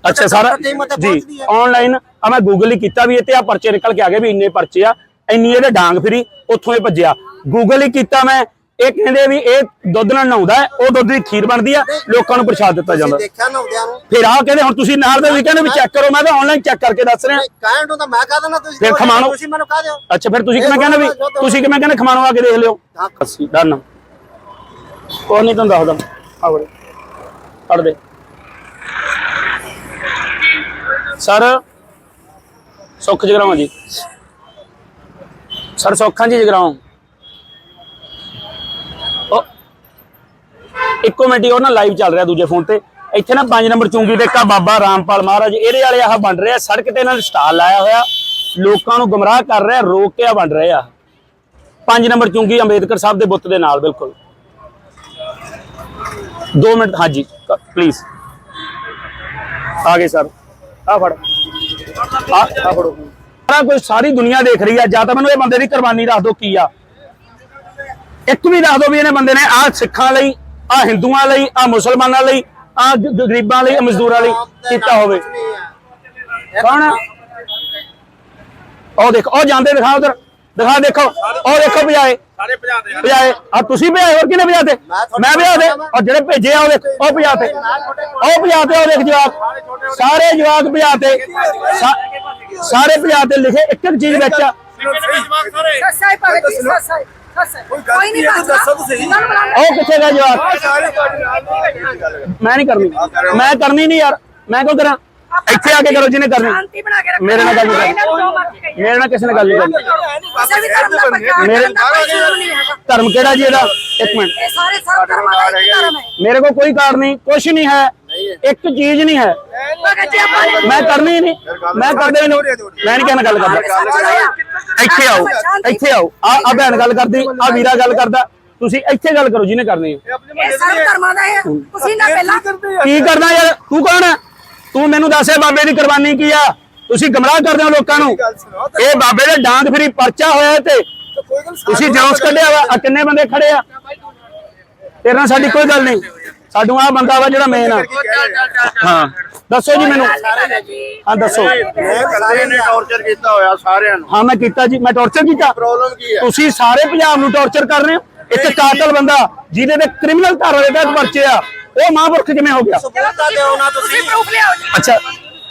ਅੱਛਾ ਸਾਰਾ ਜੀ। ਆਨਲਾਈਨ ਆ ਮੈਂ ਗੂਗਲ ਹੀ ਕੀਤਾ ਵੀ ਇਹ ਤੇ ਆ ਪਰਚੇ ਨਿਕਲ ਕੇ ਆ ਗਏ ਵੀ ਇੰਨੇ ਪਰਚੇ ਆ। ਇੰਨੀ ਇਹਦੇ ਡਾਂਗ ਫਿਰੀ ਉੱਥੋਂ ਇਹ ਭੱਜਿਆ। ਗੂਗਲ ਹੀ ਕੀਤਾ ਮੈਂ ਇਹ ਕਹਿੰਦੇ ਵੀ ਇਹ ਦੁੱਧ ਨਾਲ ਨਹਾਉਂਦਾ ਹੈ, ਉਹ ਦੁੱਧ ਦੀ ਖੀਰ ਬਣਦੀ ਆ ਲੋਕਾਂ ਨੂੰ ਪ੍ਰਸ਼ਾਦ ਦਿੱਤਾ ਜਾਂਦਾ। ਦੇਖਿਆ ਨਹਾਉਂਦਿਆਂ ਨੂੰ? ਫਿਰ ਆਹ ਕਹਿੰਦੇ ਹੁਣ ਤੁਸੀਂ ਨਾਲ ਦੇ ਵੀ ਕਹਿੰਦੇ ਵੀ ਚੈੱਕ ਕਰੋ ਮੈਂ ਤਾਂ ਆਨਲਾਈਨ ਚੈੱਕ ਕਰਕੇ ਦੱਸ ਰਿਹਾ। ਨੂੰ ਤਾਂ ਮੈਂ ਕਹ ਦਿੰਦਾ ਤੁਸੀਂ ਫਿਰ ਕਹੋ, ਖਮਾਣੋ। ਤੁਸੀਂ ਮੈਨੂੰ ਕਹ ਦਿਓ। ਅੱਛਾ ਫਿਰ ਤੁਸੀਂ ਕਿਵੇਂ ਕਹਿੰਦੇ ਵੀ ਤੁਸੀਂ ਕਿਵੇਂ ਕਹਿੰਦੇ ਖਮਾਣੋ ਆ ਕੇ ਦੇਖ ਲਿਓ। ਹਾਂ। ਅਸੀਂ ਡਨ। ਕੋਈ ਨਹੀਂ ਤੁਹਾਨੂੰ ਦੱਸਦਾ। ਆ ਬੜੇ ਪੜ ਦੇ। ਸਰ ਸੁੱਖ ਜਗਰਾਵਾਂ ਜੀ। ਸਰ, ਸੁੱਖਾਂ ਜੀ ਜਗਰਾਵਾਂ ਇੱਕੋ ਮਿੰਟ ਉਹ ਨਾ ਲਾਈਵ ਚੱਲ ਰਿਹਾ ਦੂਜੇ ਫੋਨ ਤੇ। ਇੱਥੇ ਨਾ 5 ਨੰਬਰ ਚੁੰਗੀ ਤੇ ਇੱਕ ਬਾਬਾ ਰਾਮਪਾਲ ਮਹਾਰਾਜ, ਇਹਦੇ ਵਾਲੇ ਆਹ ਬਣ ਰਿਹਾ ਸੜਕ ਤੇ ਇਹਨਾਂ ਨੇ ਸਟਾਲ ਲਾਇਆ ਹੋਇਆ। ਲੋਕਾਂ ਨੂੰ ਗੁੰਮਰਾਹ ਕਰ ਰਿਹਾ ਰੋਕ ਕੇ ਆ ਬਣ ਰਹੇ ਆ। 5 ਨੰਬਰ ਚੁੰਗੀ ਅੰਬੇਦਕਰ ਸਾਹਿਬ ਦੇ ਬੁੱਤ ਦੇ ਨਾਲ, ਬਿਲਕੁਲ। 2 ਮਿੰਟ, ਹਾਂਜੀ ਪਲੀਜ਼ ਆ ਗਏ ਸਰ ਆ ਫੜ। ਆ ਫੜੋ। ਸਾਰਾ ਕੁਝ ਸਾਰੀ ਦੁਨੀਆ ਦੇਖ ਰਹੀ ਆ, ਜਾਂ ਤਾਂ ਮੈਨੂੰ ਇਹ ਬੰਦੇ ਦੀ ਕੁਰਬਾਨੀ ਦੱਸ ਦਿਓ ਕੀ ਆ। ਇੱਕ ਵੀ ਦੱਸ ਦਿਓ ਵੀ ਇਹਨੇ ਬੰਦੇ ਨੇ ਆ ਸਿੱਖਾਂ ਲਈ ਆ ਹਿੰਦੂਆਂ ਲਈ ਆ ਮੁਸਲਮਾਨਾਂ ਲਈ ਆ ਗਰੀਬਾਂ ਲਈ, ਆਹ ਮਜ਼ਦੂਰਾਂ ਲਈ ਕੀਤਾ ਹੋਵੇ। ਕੌਣ ਉਹ ਦੇਖੋ, ਉਹ ਜਾਂਦੇ ਦਿਖਾ ਉਧਰ। ਦਿਖਾ ਦੇਖੋ, ਉਹ ਦੇਖੋ ਭਜਾਏ। ਸਾਰੇ ਭਜਾਦੇ ਭਜਾਏ। ਆ ਤੁਸੀਂ ਭਜਾਏ ਹੋਰ ਕਿਹਨੇ ਭਜਾਤੇ? ਮੈਂ ਭਜਾਤੇ ਔਰ ਜਿਹੜੇ ਭੇਜੇ ਆ ਉਹ ਦੇਖ ਉਹ ਭਜਾਤੇ ਉਹ ਭਜਾਤੇ ਉਹ ਦੇਖ ਜਵਾਕ। ਸਾਰੇ ਜਵਾਕ ਭਜਾਤੇ ਸਾਰੇ ਭਜਾਤੇ ਲਿਖੇ ਇੱਕ ਇੱਕ ਚੀਜ਼ ਵਿੱਚ। ਆ। ਸੱਸਾਈ ਭਗਤ ਜੀ ਸੱਸਾਈ ਸੱਸਾਈ ਕੋਈ ਨਹੀਂ ਦੱਸੋ ਤੁਸੀਂ। ਇਹਨਾਂ ਨੂੰ ਬੁਲਾਓ। ਉਹ ਕਿੱਥੇ ਗਿਆ ਜਵਾਕ? ਮੈਂ ਨਹੀਂ ਕਰਨੀ। ਮੈਂ ਕਰਨੀ ਨਹੀਂ ਯਾਰ। ਮੈਂ ਕਿਉਂ ਕਰਾਂ? ਇੱਥੇ ਆ ਕੇ ਕਰੋ ਜਿਹਨੇ ਕਰਨੀ। ਸ਼ਾਂਤੀ ਬਣਾ ਕੇ ਰੱਖੋ। ਮੇਰੇ ਨਾਲ ਗੱਲ ਨਹੀਂ ਇਹਨਾਂ ਨੂੰ ਜੋ ਮਰਜ਼ੀ ਕਹੀ ਮੇਰੇ ਨਾਲ ਕਿਸੇ ਨੇ ਗੱਲ ਨਹੀਂ ਕਰਨੀ ਕਿਸੇ ਵੀ ਧਰਮ ਦਾ ਪ੍ਰਚਾਰ ਮੇਰੇ- ਕਰਨ ਦਾ ਕੋਈ ਜ਼ਰੂਰ ਨਹੀਂ ਹੈਗਾ। ਧਰਮ ਕਿਹੜਾ ਜੀ ਇਹਦਾ? ਇੱਕ ਮਿੰਟ। ਇਹ ਸਾਰੇ ਸਰਵ ਧਰਮਾਂ ਦਾ ਇੱਕ ਧਰਮ ਹੈ। ਮੇਰੇ ਕੋਲ ਕੋਈ ਕਾਰਨ ਨਹੀਂ ਕੁਝ ਨਹੀਂ ਹੈ। ਇੱਕ ਚੀਜ਼ ਨਹੀਂ ਹੈ। ਭਗਤ ਜੀ ਆਪਾਂ ਨੇ ਮੈਂ ਕਰਨੀ ਹੀ ਨਹੀਂ ਮੈਂ ਕਰਦੇ ਹੀ ਨਹੀਂ ਮੈਂ ਨਹੀਂ ਕਹਿਣਾ ਗੱਲ ਕਰਦਾ। ਇੱਥੇ ਆਓ ਇੱਥੇ ਆਓ। ਆ ਆ ਭੈਣ ਗੱਲ ਕਰਦੀ ਆ ਵੀਰਾ ਗੱਲ ਕਰਦਾ। ਤੁਸੀਂ ਇੱਥੇ ਗੱਲ ਕਰੋ ਜਿਹਨੇ ਕਰਨੀ ਹੈ। ਇਹ ਸਰਵ ਧਰਮਾਂ ਦਾ ਹੈ। ਤੁਸੀਂ ਨਾ ਪਹਿਲਾਂ ਕੀ ਕਰਦਾ ਯਾਰ? ਤੂੰ ਕੌਣ ਹੈ? ਤੂੰ ਮੈਨੂੰ ਦੱਸੇ ਬਾਬੇ ਦੀ ਕੁਰਬਾਨੀ ਕੀ ਆ? ਤੁਸੀਂ ਗਮਰਾਹ ਕਰਦੇ ਹੋ ਲੋਕਾਂ ਨੂੰ। ਇਹ ਬਾਬੇ ਦੇ ਡਾਂਗ ਫਰੀ ਪਰਚਾ ਹੋਇਆ ਤੇ ਤੁਸੀਂ ਜਲੂਸ ਕੱਢਿਆ ਵਾ ਆ ਕਿੰਨੇ ਬੰਦੇ ਖੜੇ ਆ? ਤੇਰੇ ਨਾਲ ਸਾਡੀ ਕੋਈ ਗੱਲ ਨਹੀਂ। ਸਾਡੂ ਆ ਬੰਦਾ ਵਾ ਜਿਹੜਾ ਮੇਨ ਆ। ਹਾਂ ਦੱਸੋ ਜੀ ਮੈਨੂੰ। ਹਾਂ ਦੱਸੋ। ਨੇ ਟੌਰਚਰ ਕੀਤਾ ਹੋਇਆ ਸਾਰਿਆਂ ਨੂੰ। ਹਾਂ ਮੈਂ ਕੀਤਾ ਜੀ ਮੈਂ ਟੌਰਚਰ ਕੀਤਾ। ਪ੍ਰੋਬਲਮ ਕੀ ਹੈ ਤੁਸੀਂ ਸਾਰੇ ਪੰਜਾਬ ਨੂੰ ਟੌਰਚਰ ਕਰ ਰਹੇ ਹੋ। ਇੱਕ ਕਾਤਲ ਬੰਦਾ ਜਿਹਦੇ ਤੇ ਕ੍ਰਿਮੀਨਲ ਧਾਰਾ ਦੇ ਤਹਿਤ ਪਰਚੇ ਆ। ਉਹ ਮਹਾਂਪੁਰਖ ਕਿਵੇਂ ਹੋ ਗਿਆ? ਸਬੂਤ ਦਿਓ ਨਾ ਤੁਸੀਂ। ਤੁਸੀਂ ਪ੍ਰੂਫ ਲਿਆਓ ਜੀ। ਅੱਛਾ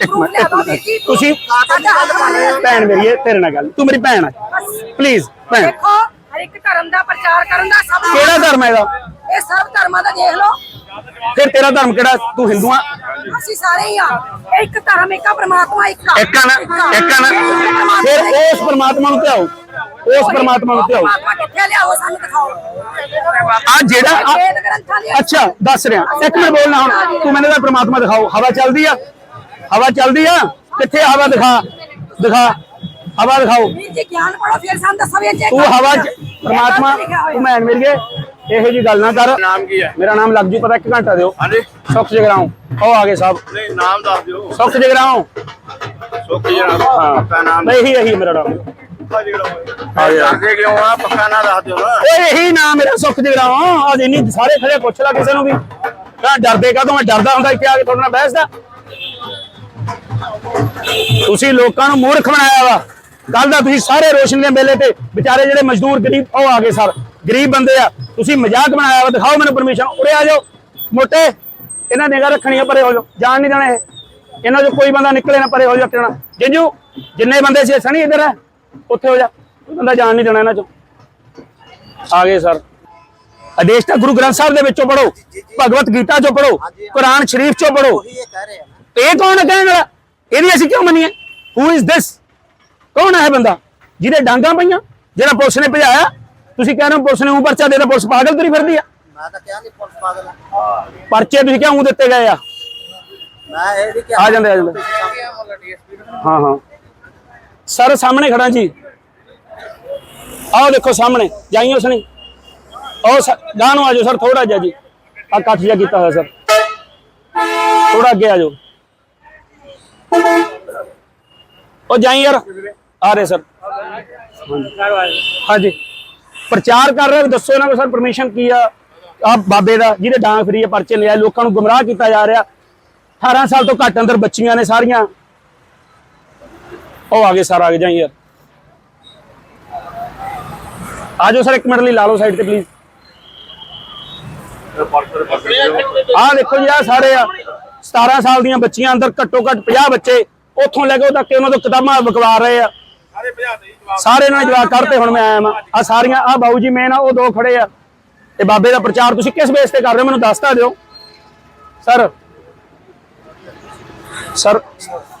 ਇੱਕ ਮਿੰਟ ਇੱਕ ਮਿੰਟ। ਤੁਸੀਂ ਕਾਤਲ ਦੀ ਗੱਲ ਕਰ ਰਹੇ ਹੋ। ਭੈਣ ਮੇਰੀ ਹੈ ਤੇਰੇ ਨਾਲ ਗੱਲ। ਤੂੰ ਮੇਰੀ ਭੈਣ ਆ। ਪਲੀਜ਼ ਭੈਣ। ਦੇਖੋ ਹਰ ਇੱਕ ਧਰਮ ਦਾ ਪ੍ਰਚਾਰ ਕਰਨ ਦਾ ਸਭ ਕਿਹੜਾ ਧਰਮ ਹੈਗਾ? ਇਹ ਸਰਵ ਧਰਮਾਂ ਦਾ ਦੇਖ ਲਓ। ਫਿਰ ਤੇਰਾ ਧਰਮ ਕਿਹੜਾ? ਤੂੰ ਹਿੰਦੂ ਆ? ਅਸੀਂ ਸਾਰੇ ਹੀ ਆ। ਇਹ ਇੱਕ ਧਰਮ ਇੱਕ ਆ ਪ੍ਰਮਾਤਮਾ ਇੱਕ ਆ। ਇੱਕ ਆ ਨਾ ਇੱਕ ਆ ਨਾ। ਫਿਰ ਉਸ ਪਰਮਾਤਮਾ ਨੂੰ ਧਿਆਓ। ਉਸ ਪਰਮਾਤਮਾ ਨੂੰ ਧਿਆਓ। ਪਰਮਾਤਮਾ ਕਿੱਥੇ ਲਿਆਓ ਸਾਨੂੰ ਦਿਖਾਓ। ਆ ਜਿਹੜਾ ਆ- ਅੱਛਾ ਦੱਸ ਰਿਹਾ। ਇੱਕ ਮਿੰਟ ਬੋਲਣਾ ਹੁਣ। ਤੂੰ ਮੈਨੂੰ ਦਾ ਪ੍ਰਮਾਤਮਾ ਦਿਖਾਓ। ਹਵਾ ਚੱਲਦੀ ਆ? ਹਵਾ ਚੱਲਦੀ ਆ? ਕਿੱਥੇ ਆ ਹਵਾ? ਦਿਖਾ। ਦਿਖਾ। ਹਵਾ ਦਿਖਾਓ। ਵੀਰ ਜੀ ਗਿਆਨ ਪੜੋ ਫਿਰ ਸਾਨੂੰ ਦੱਸੋ ਵੀ ਇਹ ਚੈੱਕ ਤੂੰ ਹਵਾ ਚ ਪ੍ਰਮਾਤਮਾ ਤੂੰ ਭੈਣ ਮੇਰੀ ਇਹੋ ਜੀ ਗੱਲ ਨਾ ਕਰ। ਨਾਮ ਕੀ ਹੈ? ਮੇਰਾ ਨਾਮ ਲਗਜੂ ਪਤਾ ਇੱਕ ਘੰਟਾ ਦਿਓ। ਹਾਂਜੀ। ਸੁੱਖ ਜਗਰਾਉਂ। ਉਹ ਆ ਗਏ ਸਾਹਿਬ ਨਹੀਂ ਨਾਮ ਦੱਸ ਦਿਓ। ਸੁੱਖ ਜਗਰਾਉਂ। ਸੁੱਖ ਪੱਕਾ ਨਾਮ ਨਹੀਂ ਇਹੀ ਇਹੀ ਮੇਰਾ ਨਾਮ। ਹਾਂ ਜਾਂਦੇ ਕਿਉਂ ਆ? ਪੱਕਾ ਨਾਮ ਦੱਸ ਦਿਓ ਨਾ। ਓਏ ਇਹੀ ਨਾਮ ਮੇਰਾ ਸੁੱਖ ਜਗਰਾਉਂ ਅੱਜ ਇੰਨੀ ਸਾਰੇ ਖੜੇ ਪੁੱਛ ਲੈ ਕਿਸੇ ਨੂੰ ਵੀ। ਕਹਾਂ ਡਰਦੇ ਕਾ ਮੈਂ ਡਰਦਾ ਹੁੰਦਾ ਇੱਥੇ ਆ ਕੇ ਤੁਹਾਡੇ ਨਾਲ ਬਹਿਸਦਾ। ਤੁਸੀਂ ਲੋਕਾਂ ਨੂੰ ਮੂਰਖ ਬਣਾਇਆ ਵਾ। ਕੱਲ ਦਾ ਤੁਸੀਂ ਸਾਰੇ ਰੋਸ਼ਨ ਦੇ ਮੇਲੇ ਤੇ ਵਿਚਾਰੇ ਜਿਹੜੇ ਮਜ਼ਦੂਰ ਗਰੀਬ ਉਹ ਆ ਗਏ ਸਰ। ਗਰੀਬ ਬੰਦੇ ਆ। ਤੁਸੀਂ ਮਜ਼ਾਕ ਬਣਾਇਆ ਵਾ। ਦਿਖਾਓ ਮੈਨੂੰ ਪਰਮਿਸ਼ਨ ਉਰੇ ਆ ਜਾਓ। ਮੋਟੇ ਇਹਨਾਂ ਨਿਗਾਹ ਰੱਖਣੀ ਆ ਪਰੇ ਹੋ ਜਾਓ। ਜਾਣ ਨਹੀਂ ਦੇਣਾ ਇਹ। ਇਹਨਾਂ ਚੋਂ ਕੋਈ ਬੰਦਾ ਨਿਕਲੇ ਨਾ ਪਰੇ ਹੋ ਜਾਓ ਟਣਾ ਜਿੰਜੂ ਜਿੰਨੇ ਬੰਦੇ ਸੀ ਸਣੀ ਇੱਧਰ ਆ। ਉੱਥੇ ਹੋ ਜਾ। ਬੰਦਾ ਜਾਣ ਨਹੀਂ ਦੇਣਾ ਇਹਨਾਂ ਚੋਂ। ਆ ਗਏ ਸਰ। ਆਦੇਸ਼ ਤਾਂ ਗੁਰੂ ਗ੍ਰੰਥ ਸਾਹਿਬ ਦੇ ਵਿੱਚੋਂ ਪੜੋ ਭਗਵਤ ਗੀਤਾ ਚੋਂ ਪੜੋ ਕੁਰਾਨ ਸ਼ਰੀਫ ਚੋਂ ਪੜੋ ਇਹ ਕੌਣ ਹੈ ਕਹਿਣ ਵਾਲਾ? ਇਹਦੀ ਅਸੀਂ ਕਿਉਂ ਮੰਨੀਏ? ਹੂ ਇਜ਼ ਦਿਸ ਕੌਣ ਹੈ ਬੰਦਾ? ਜਿਹਦੇ ਡਾਂਗਾ ਪਈਆਂ ਜਿਹੜਾ ਪੁਲਿਸ ਨੇ ਭਜਾਇਆ। ਤੁਸੀਂ ਕਹਿ ਰਹੇ ਹੋ ਪੁਲਿਸ ਨੇ ਉਹ ਪਰਚਾ ਦੇ ਦਿੱਤਾ ਪੁਲਿਸ ਪਾਗਲ ਤੁਰੀ ਫਿਰਦੀ ਆ। ਮੈਂ ਤਾਂ ਕਿਹਾ ਨਹੀਂ ਪੁਲਿਸ ਪਾਗਲ ਆ। ਪਰਚੇ ਤੁਸੀਂ ਕਿਉਂ ਦਿੱਤੇ ਗਏ ਆ? ਮੈਂ ਇਹ ਨਹੀਂ ਕਿਹਾ ਆ ਜਾਂਦੇ ਆ ਜਾਂਦੇ। ਹਾਂ ਹਾਂ। ਸਰ ਸਾਹਮਣੇ ਖੜਾ ਜੀ। ਆਓ ਦੇਖੋ ਸਾਹਮਣੇ ਜਾਈ ਉਸਨੇ ਉਹ ਗਾਂ ਆਜੋ ਸਰ ਥੋੜਾ ਜਿਹਾ ਜੀ। ਆ ਕੱਟ ਜਿਹਾ ਕੀਤਾ ਹੋਇਆ ਸਰ। ਥੋੜਾ ਅੱਗੇ ਆਜੋ ਉਹ ਜਾਈ ਯਾਰ। ਆ ਰਹੇ ਸਰ। ਹਾਂਜੀ। ਪ੍ਰਚਾਰ ਕਰ ਰਹੇ ਦੱਸੋ ਇਹਨਾਂ ਨੂੰ ਸਰ ਪਰਮਿਸ਼ਨ ਕੀ ਆ? ਆ ਬਾਬੇ ਦਾ, ਜਿਹਦੇ ਡਾਂਗ ਫਰੀ ਹੈ ਪਰਚੇ ਲਿਆ ਲੋਕਾਂ ਨੂੰ ਗੁੰਮਰਾਹ ਕੀਤਾ ਜਾ ਰਿਹਾ। 18 ਸਾਲ ਤੋਂ ਘੱਟ ਅੰਦਰ ਬੱਚੀਆਂ ਨੇ ਸਾਰੀਆਂ। ਉਹ ਆ ਗਏ ਸਰ, ਆ ਗਏ, ਜਾਈ ਯਾਰ। ਆ ਜਾਓ ਸਰ, ਇੱਕ ਮਿੰਟ ਲਈ, ਲਾ ਲਓ ਸਾਈਡ ਤੇ ਪਲੀਜ਼ ਆਹ ਦੇਖੋ ਜੀ, ਆ ਸਾਰੇ ਆ। 17 ਸਾਲ ਦੀਆਂ ਬੱਚੀਆਂ ਅੰਦਰ, ਘੱਟੋ ਘੱਟ 50 ਬੱਚੇ ਉੱਥੋਂ ਲੈ ਕੇ ਉਹ ਤੱਕ ਉਹਨਾਂ ਤੋਂ ਕਿਤਾਬਾਂ ਵਿਕਵਾ ਰਹੇ ਆ। ਸਾਰੇ ਇਹਨਾਂ ਨੇ ਜਵਾਬ ਕਰਤੇ ਹੁਣ ਮੈਂ ਆਇਆ ਮੈਂ ਆ ਸਾਰੀਆਂ, ਆ ਬਾਊ ਜੀ ਮੇਨ ਆ, ਉਹ ਦੋ ਖੜੇ ਆ। ਤੇ ਬਾਬੇ ਦਾ ਪ੍ਰਚਾਰ ਤੁਸੀਂ ਕਿਸ ਬੇਸ ਤੇ ਕਰ ਰਹੇ ਹੋ? ਮੈਨੂੰ ਦੱਸ ਤਾਂ ਦਿਓ। ਸਰ ਸਰ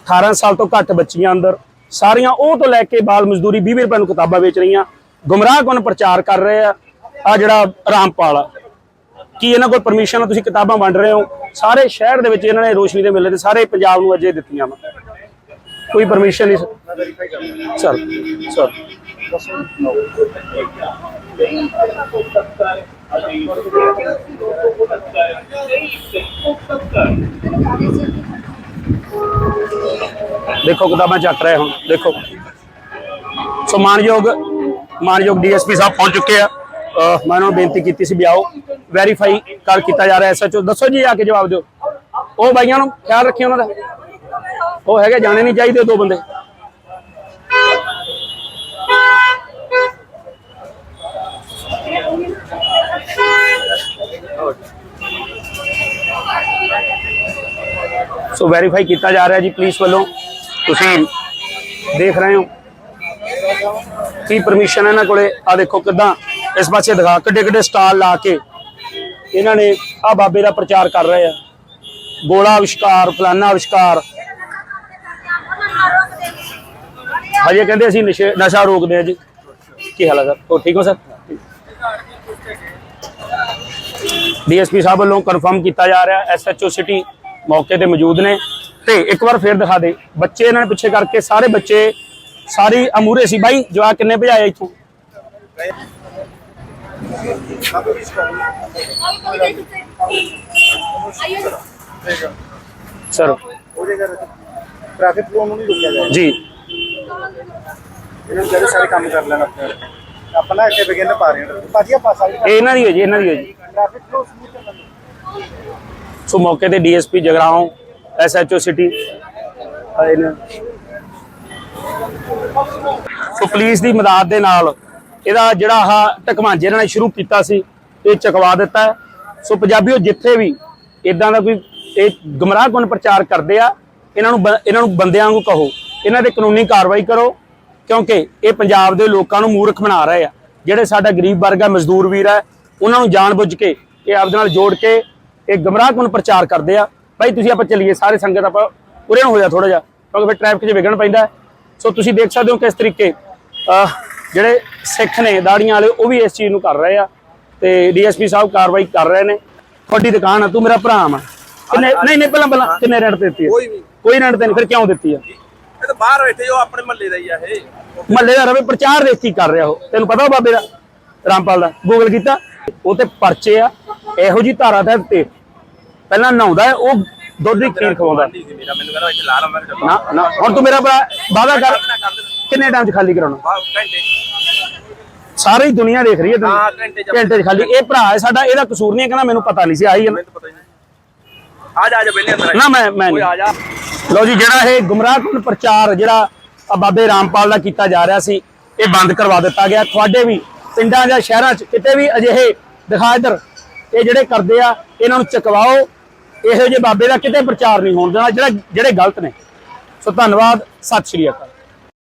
18 ਸਾਲ ਤੋਂ ਘੱਟ ਬੱਚੀਆਂ ਅੰਦਰ ਸਾਰੀਆਂ ਉਹ ਤੋਂ ਲੈ ਕੇ ਬਾਲ ਮਜ਼ਦੂਰੀ 20 ਰੁਪਏ ਨੂੰ ਕਿਤਾਬਾਂ ਵੇਚ ਰਹੀਆਂ। ਗੁੰਮਰਾਹ ਪ੍ਰਚਾਰ ਕਰ ਰਹੇ ਆ ਆ ਜਿਹੜਾ ਰਾਮਪਾਲ ਆ। ਕੀ ਇਹਨਾਂ ਕੋਲ ਪਰਮਿਸ਼ਨ ਆ? ਤੁਸੀਂ ਕਿਤਾਬਾਂ ਵੰਡ ਰਹੇ ਹੋ। ਸਾਰੇ ਸ਼ਹਿਰ ਦੇ ਵਿੱਚ ਇਹਨਾਂ ਨੇ ਰੋਸ਼ਨੀ ਦੇ ਮੇਲੇ ਤੇ ਸਾਰੇ ਪੰਜਾਬ ਨੂੰ ਅਜੇ ਦਿੱਤੀਆਂ ਵਾ। ਕੋਈ ਪਰਮਿਸ਼ਨ ਨਹੀਂ ਸਰ ਸਰ। ਦੇਖੋ ਕਿਤਾਬਾਂ ਚੱਕ ਰਹੇ ਹੁਣ, ਦੇਖੋ। ਸੋ ਮਾਨਯੋਗ ਮਾਨਯੋਗ ਡੀਐਸਪੀ ਸਾਹਿਬ ਪਹੁੰਚ ਚੁੱਕੇ ਆ। ਮੈਂ ਉਹਨਾਂ ਨੂੰ ਬੇਨਤੀ ਕੀਤੀ ਸੀ ਵੀ ਆਓ ਵੈਰੀਫਾਈ ਕਰ ਕੀਤਾ ਜਾ ਰਿਹਾ ਐਸਐਚਓ। ਦੱਸੋ ਜੀ, ਆ ਕੇ ਜਵਾਬ ਦਿਓ। ਉਹ ਬਾਈਆਂ ਨੂੰ ਖਿਆਲ ਰੱਖਿਓ ਉਹਨਾਂ ਦਾ। ਉਹ ਹੈਗੇ, ਜਾਣੇ ਨਹੀਂ ਚਾਹੀਦੇ ਦੋ ਬੰਦੇ। ਸੋ ਵੈਰੀਫਾਈ ਕੀਤਾ ਜਾ ਰਿਹਾ ਜੀ, ਪੁਲਿਸ ਵੱਲੋਂ। ਤੁਸੀਂ ਦੇਖ ਰਹੇ ਹੋ ਕੀ ਪਰਮਿਸ਼ਨ ਇਹਨਾਂ ਕੋਲੇ? ਆ ਦੇਖੋ ਕਿਦਾਂ ਇਸ ਪਾਸੇ ਦਿਖਾ, ਕਿੱਡੇ ਕਿੱਡੇ ਸਟਾਲ ਲਾ ਕੇ ਇਹਨਾਂ ਨੇ ਆ ਬਾਬੇ ਦਾ ਪ੍ਰਚਾਰ ਕਰ ਰਹੇ ਆ। ਗੋਲਾ ਆਵਿਸ਼ਕਾਰ, ਫਲਾਨਾ ਆਵਿਸ਼ਕਾਰ। ਹਜੇ ਕਹਿੰਦੇ ਅਸੀਂ ਨਸ਼ੇ, ਨਸ਼ਾ ਰੋਕਦੇ ਆ ਜੀ। ਕੀ ਹਾਲ ਹੈ ਸਰ? ਹੋ ਠੀਕ ਹੋ ਸਰ? ਡੀਐਸਪੀ ਸਾਹਿਬ ਵੱਲੋਂ ਕਨਫਰਮ ਕੀਤਾ ਜਾ ਰਿਹਾ ਐਸਐਚਓ ਸਿਟੀ ਮੌਕੇ ਤੇ ਮੌਜੂਦ ਨੇ। ਤੇ ਇੱਕ ਵਾਰ ਫੇਰ ਦਿਖਾ ਦੇ। ਬੱਚੇ ਇਹਨਾਂ ਨੇ ਪਿੱਛੇ ਕਰਕੇ ਸਾਰੇ ਬੱਚੇ ਸਾਰੀ ਅਮੂਰੇ ਸੀ। ਬਾਈ ਜਵਾ ਕਿੰਨੇ ਭਜਾਏ ਇੱਥੋਂ? ਸਰ। ਟ੍ਰੈਫਿਕ ਫਲੋ ਨੂੰ ਨਹੀਂ ਰੁਕਿਆ ਜਾਏ ਜੀ। ਇਹਨਾਂ ਨੂੰ ਜਿਹੜੇ ਸਾਰੇ ਕੰਮ ਕਰ ਲੈਣ ਆਪਣੇ ਆਪਣਾ ਇੱਥੇ ਬਿਗਿਨ ਪਾ ਰਹੇ ਹਾਂ ਭਾਜੀ ਆਪਾਂ ਸਾਰੇ ਇਹ ਇਹਨਾਂ ਦੀ ਹੋ ਜੀ ਇਹਨਾਂ ਦੀ ਹੋ ਜੀ। ਟ੍ਰੈਫਿਕ ਫਲੋ ਸਮੂਥ ਚੱਲਣ ਸੋ ਮੌਕੇ ਤੇ ਡੀਐਸਪੀ ਜਗਰਾਉਂ ਐਸਐਚਓ ਸਿਟੀ ਆਏ ਨੇ। ਸੋ ਪੁਲਿਸ ਦੀ ਮਦਦ ਦੇ ਨਾਲ ਇਹਦਾ ਜਿਹੜਾ ਆਹ ਟਕਮਾਂਜੇ ਇਹਨਾਂ ਨੇ ਸ਼ੁਰੂ ਕੀਤਾ ਸੀ, ਇਹ ਚਕਵਾ ਦਿੱਤਾ ਹੈ। ਸੋ ਪੰਜਾਬੀਓ, ਜਿੱਥੇ ਵੀ ਇਦਾਂ ਦਾ ਕੋਈ ਇਹ ਗੁੰਮਰਾਹਕੁਨ ਪ੍ਰਚਾਰ ਕਰਦੇ ਆ, ਇਹਨਾਂ ਨੂੰ ਬ- ਇਹਨਾਂ ਨੂੰ ਬੰਦਿਆਂ ਵਾਂਗੂ ਕਹੋ। ਇਹਨਾਂ ਤੇ ਕਾਨੂੰਨੀ ਕਾਰਵਾਈ ਕਰੋ, ਕਿਉਂਕਿ ਇਹ ਪੰਜਾਬ ਦੇ ਲੋਕਾਂ ਨੂੰ ਮੂਰਖ ਬਣਾ ਰਹੇ ਆ। ਜਿਹੜੇ ਸਾਡਾ ਗਰੀਬ ਵਰਗ ਆ, ਮਜ਼ਦੂਰ ਵੀਰ ਆ, ਉਹਨਾਂ ਨੂੰ ਜਾਣਬੁੱਝ ਕੇ ਇਹ ਆਪਦੇ ਨਾਲ ਜੋੜ ਕੇ ਇਹ ਗੁੰਮਰਾਹਕੁਨ ਪ੍ਰਚਾਰ ਕਰਦੇ ਆ। ਭਾਈ ਤੁਸੀਂ ਆਪਾਂ ਚੱਲੀਏ ਸਾਰੇ ਸੰਗਤ ਆਪਾਂ ਉਰੇ ਨੂੰ ਹੋ ਜਾ ਥੋੜਾ ਜਿਹਾ ਕਿਉਂਕਿ ਫਿਰ ਟ੍ਰੈਫਿਕ 'ਚ ਵਿਗਣ ਪੈਂਦਾ ਹੈ। ਸੋ ਤੁਸੀਂ ਦੇਖ ਸਕਦੇ ਹੋ ਕਿਸ ਤਰੀਕੇ ਜਿਹੜੇ ਸਿੱਖ ਨੇ ਦਾੜੀਆਂ ਵਾਲੇ ਉਹ ਵੀ ਇਸ ਚੀਜ਼ ਨੂੰ ਕਰ ਰਹੇ ਆ ਤੇ ਡੀਐਸਪੀ ਸਾਹਿਬ ਕਾਰਵਾਈ ਕਰ ਰਹੇ ਨੇ। ਤੁਹਾਡੀ ਦੁਕਾਨ ਆ ਤੂੰ ਮੇਰਾ ਭਰਾ ਆ ਕਿੰਨੇ ਨਹੀਂ ਨਹੀਂ ਪਹਿਲਾਂ ਪਹਿਲਾਂ ਕਿੰਨੇ ਰੈਂਟ ਦਿੱਤੀ ਹੈ ਕੋਈ ਵੀ। ਕੋਈ ਰੈਂਟ ਤੇ ਨਹੀਂ ਫਿਰ ਕਿਉਂ ਦਿੱਤੀ ਆ? ਇਹ ਤਾਂ ਬਾਹਰ ਬੈਠੇ ਉਹ ਆਪਣੇ ਮਹੱਲੇ ਦਾ ਹੀ ਆ ਇਹ। ਮਹੱਲੇ ਦਾ ਰਵੇ ਪ੍ਰਚਾਰ ਦੇਖ ਕੀ ਕਰ ਰਿਹਾ ਉਹ। ਤੈਨੂੰ ਪਤਾ ਬਾਬੇ ਦਾ ਰਾਮਪਾਲ ਦਾ ਗੂਗਲ ਕੀਤਾ। ਉਹ ਤੇ ਪਰਚੇ ਆ ਇਹੋ ਜੀ ਧਾਰਾ ਤਹਿਤ ਤੇ ਪਹਿਲਾਂ ਨਹਾਉਂਦਾ ਹੈ, ਉਹ ਦੁੱਧ ਦੀ ਖੀਰ ਖਵਾਉਂਦਾ ਠੀਕ ਸੀ ਮੇਰਾ ਮੈਨੂੰ ਕਹਿੰਦਾ ਇੱਥੇ ਲਾ ਲਾ ਮੈਂ ਕਿਹਾ ਚੱਲੋ ਨਾ ਨਾ ਹੁਣ ਤੂੰ ਮੇਰਾ ਭਰਾ ਵਾਦਾ ਕਰ ਕਿੰਨੇ ਟਾਈਮ ਚ ਖਾਲੀ ਕਰਾਉਣਾ? ਬਾਹਰ ਘੰਟੇ ਸਾਰੀ ਦੁਨੀਆ ਦੇਖ ਰਹੀ ਹੈ ਹਾਂ, ਘੰਟੇ ਚ- ਘੰਟੇ ਚ ਖਾਲੀ। ਇਹ ਭਰਾ ਹੈ ਸਾਡਾ ਇਹਦਾ ਕਸੂਰ ਨਹੀਂ ਹੈ ਕਹਿੰਦਾ ਮੈਨੂੰ ਪਤਾ ਨਹੀਂ ਸੀ ਆਹੀ ਹੈ ਨਾ। ਮੈਨੂੰ ਪਤਾ ਹੀ ਨਹੀਂ। ਆ ਜਾ ਆ ਜਾ ਬੈਠੇ ਅੰਦਰ। ਨਾ ਮੈਂ ਮੈਂ ਕੋਈ ਨਹੀਂ। ਆ ਜਾ। ਲਓ ਜੀ ਜਿਹੜਾ ਇਹ ਗੁੰਮਰਾਹਕੁਨ ਪ੍ਰਚਾਰ ਜਿਹੜਾ ਆ ਬਾਬੇ ਰਾਮਪਾਲ ਦਾ ਕੀਤਾ ਜਾ ਰਿਹਾ ਸੀ ਇਹ ਬੰਦ ਕਰਵਾ ਦਿੱਤਾ ਗਿਆ। ਤੁਹਾਡੇ ਵੀ ਪਿੰਡਾਂ ਜਾਂ ਸ਼ਹਿਰਾਂ 'ਚ ਕਿਤੇ ਵੀ ਅਜਿਹੇ ਦਿਖਾ ਇੱਧਰ ਇਹ ਜਿਹੜੇ ਕਰਦੇ ਆ ਇਹਨਾਂ ਨੂੰ ਚਕਵਾਓ। ਇਹੋ ਜਿਹੇ ਬਾਬੇ ਦਾ ਕਿਤੇ ਪ੍ਰਚਾਰ ਨਹੀਂ ਹੋਣ ਦੇਣਾ, ਜਿਹੜਾ ਜਿਹੜੇ ਗਲਤ ਨੇ। ਸੋ ਧੰਨਵਾਦ, ਸਤਿ ਸ਼੍ਰੀ ਅਕਾਲ।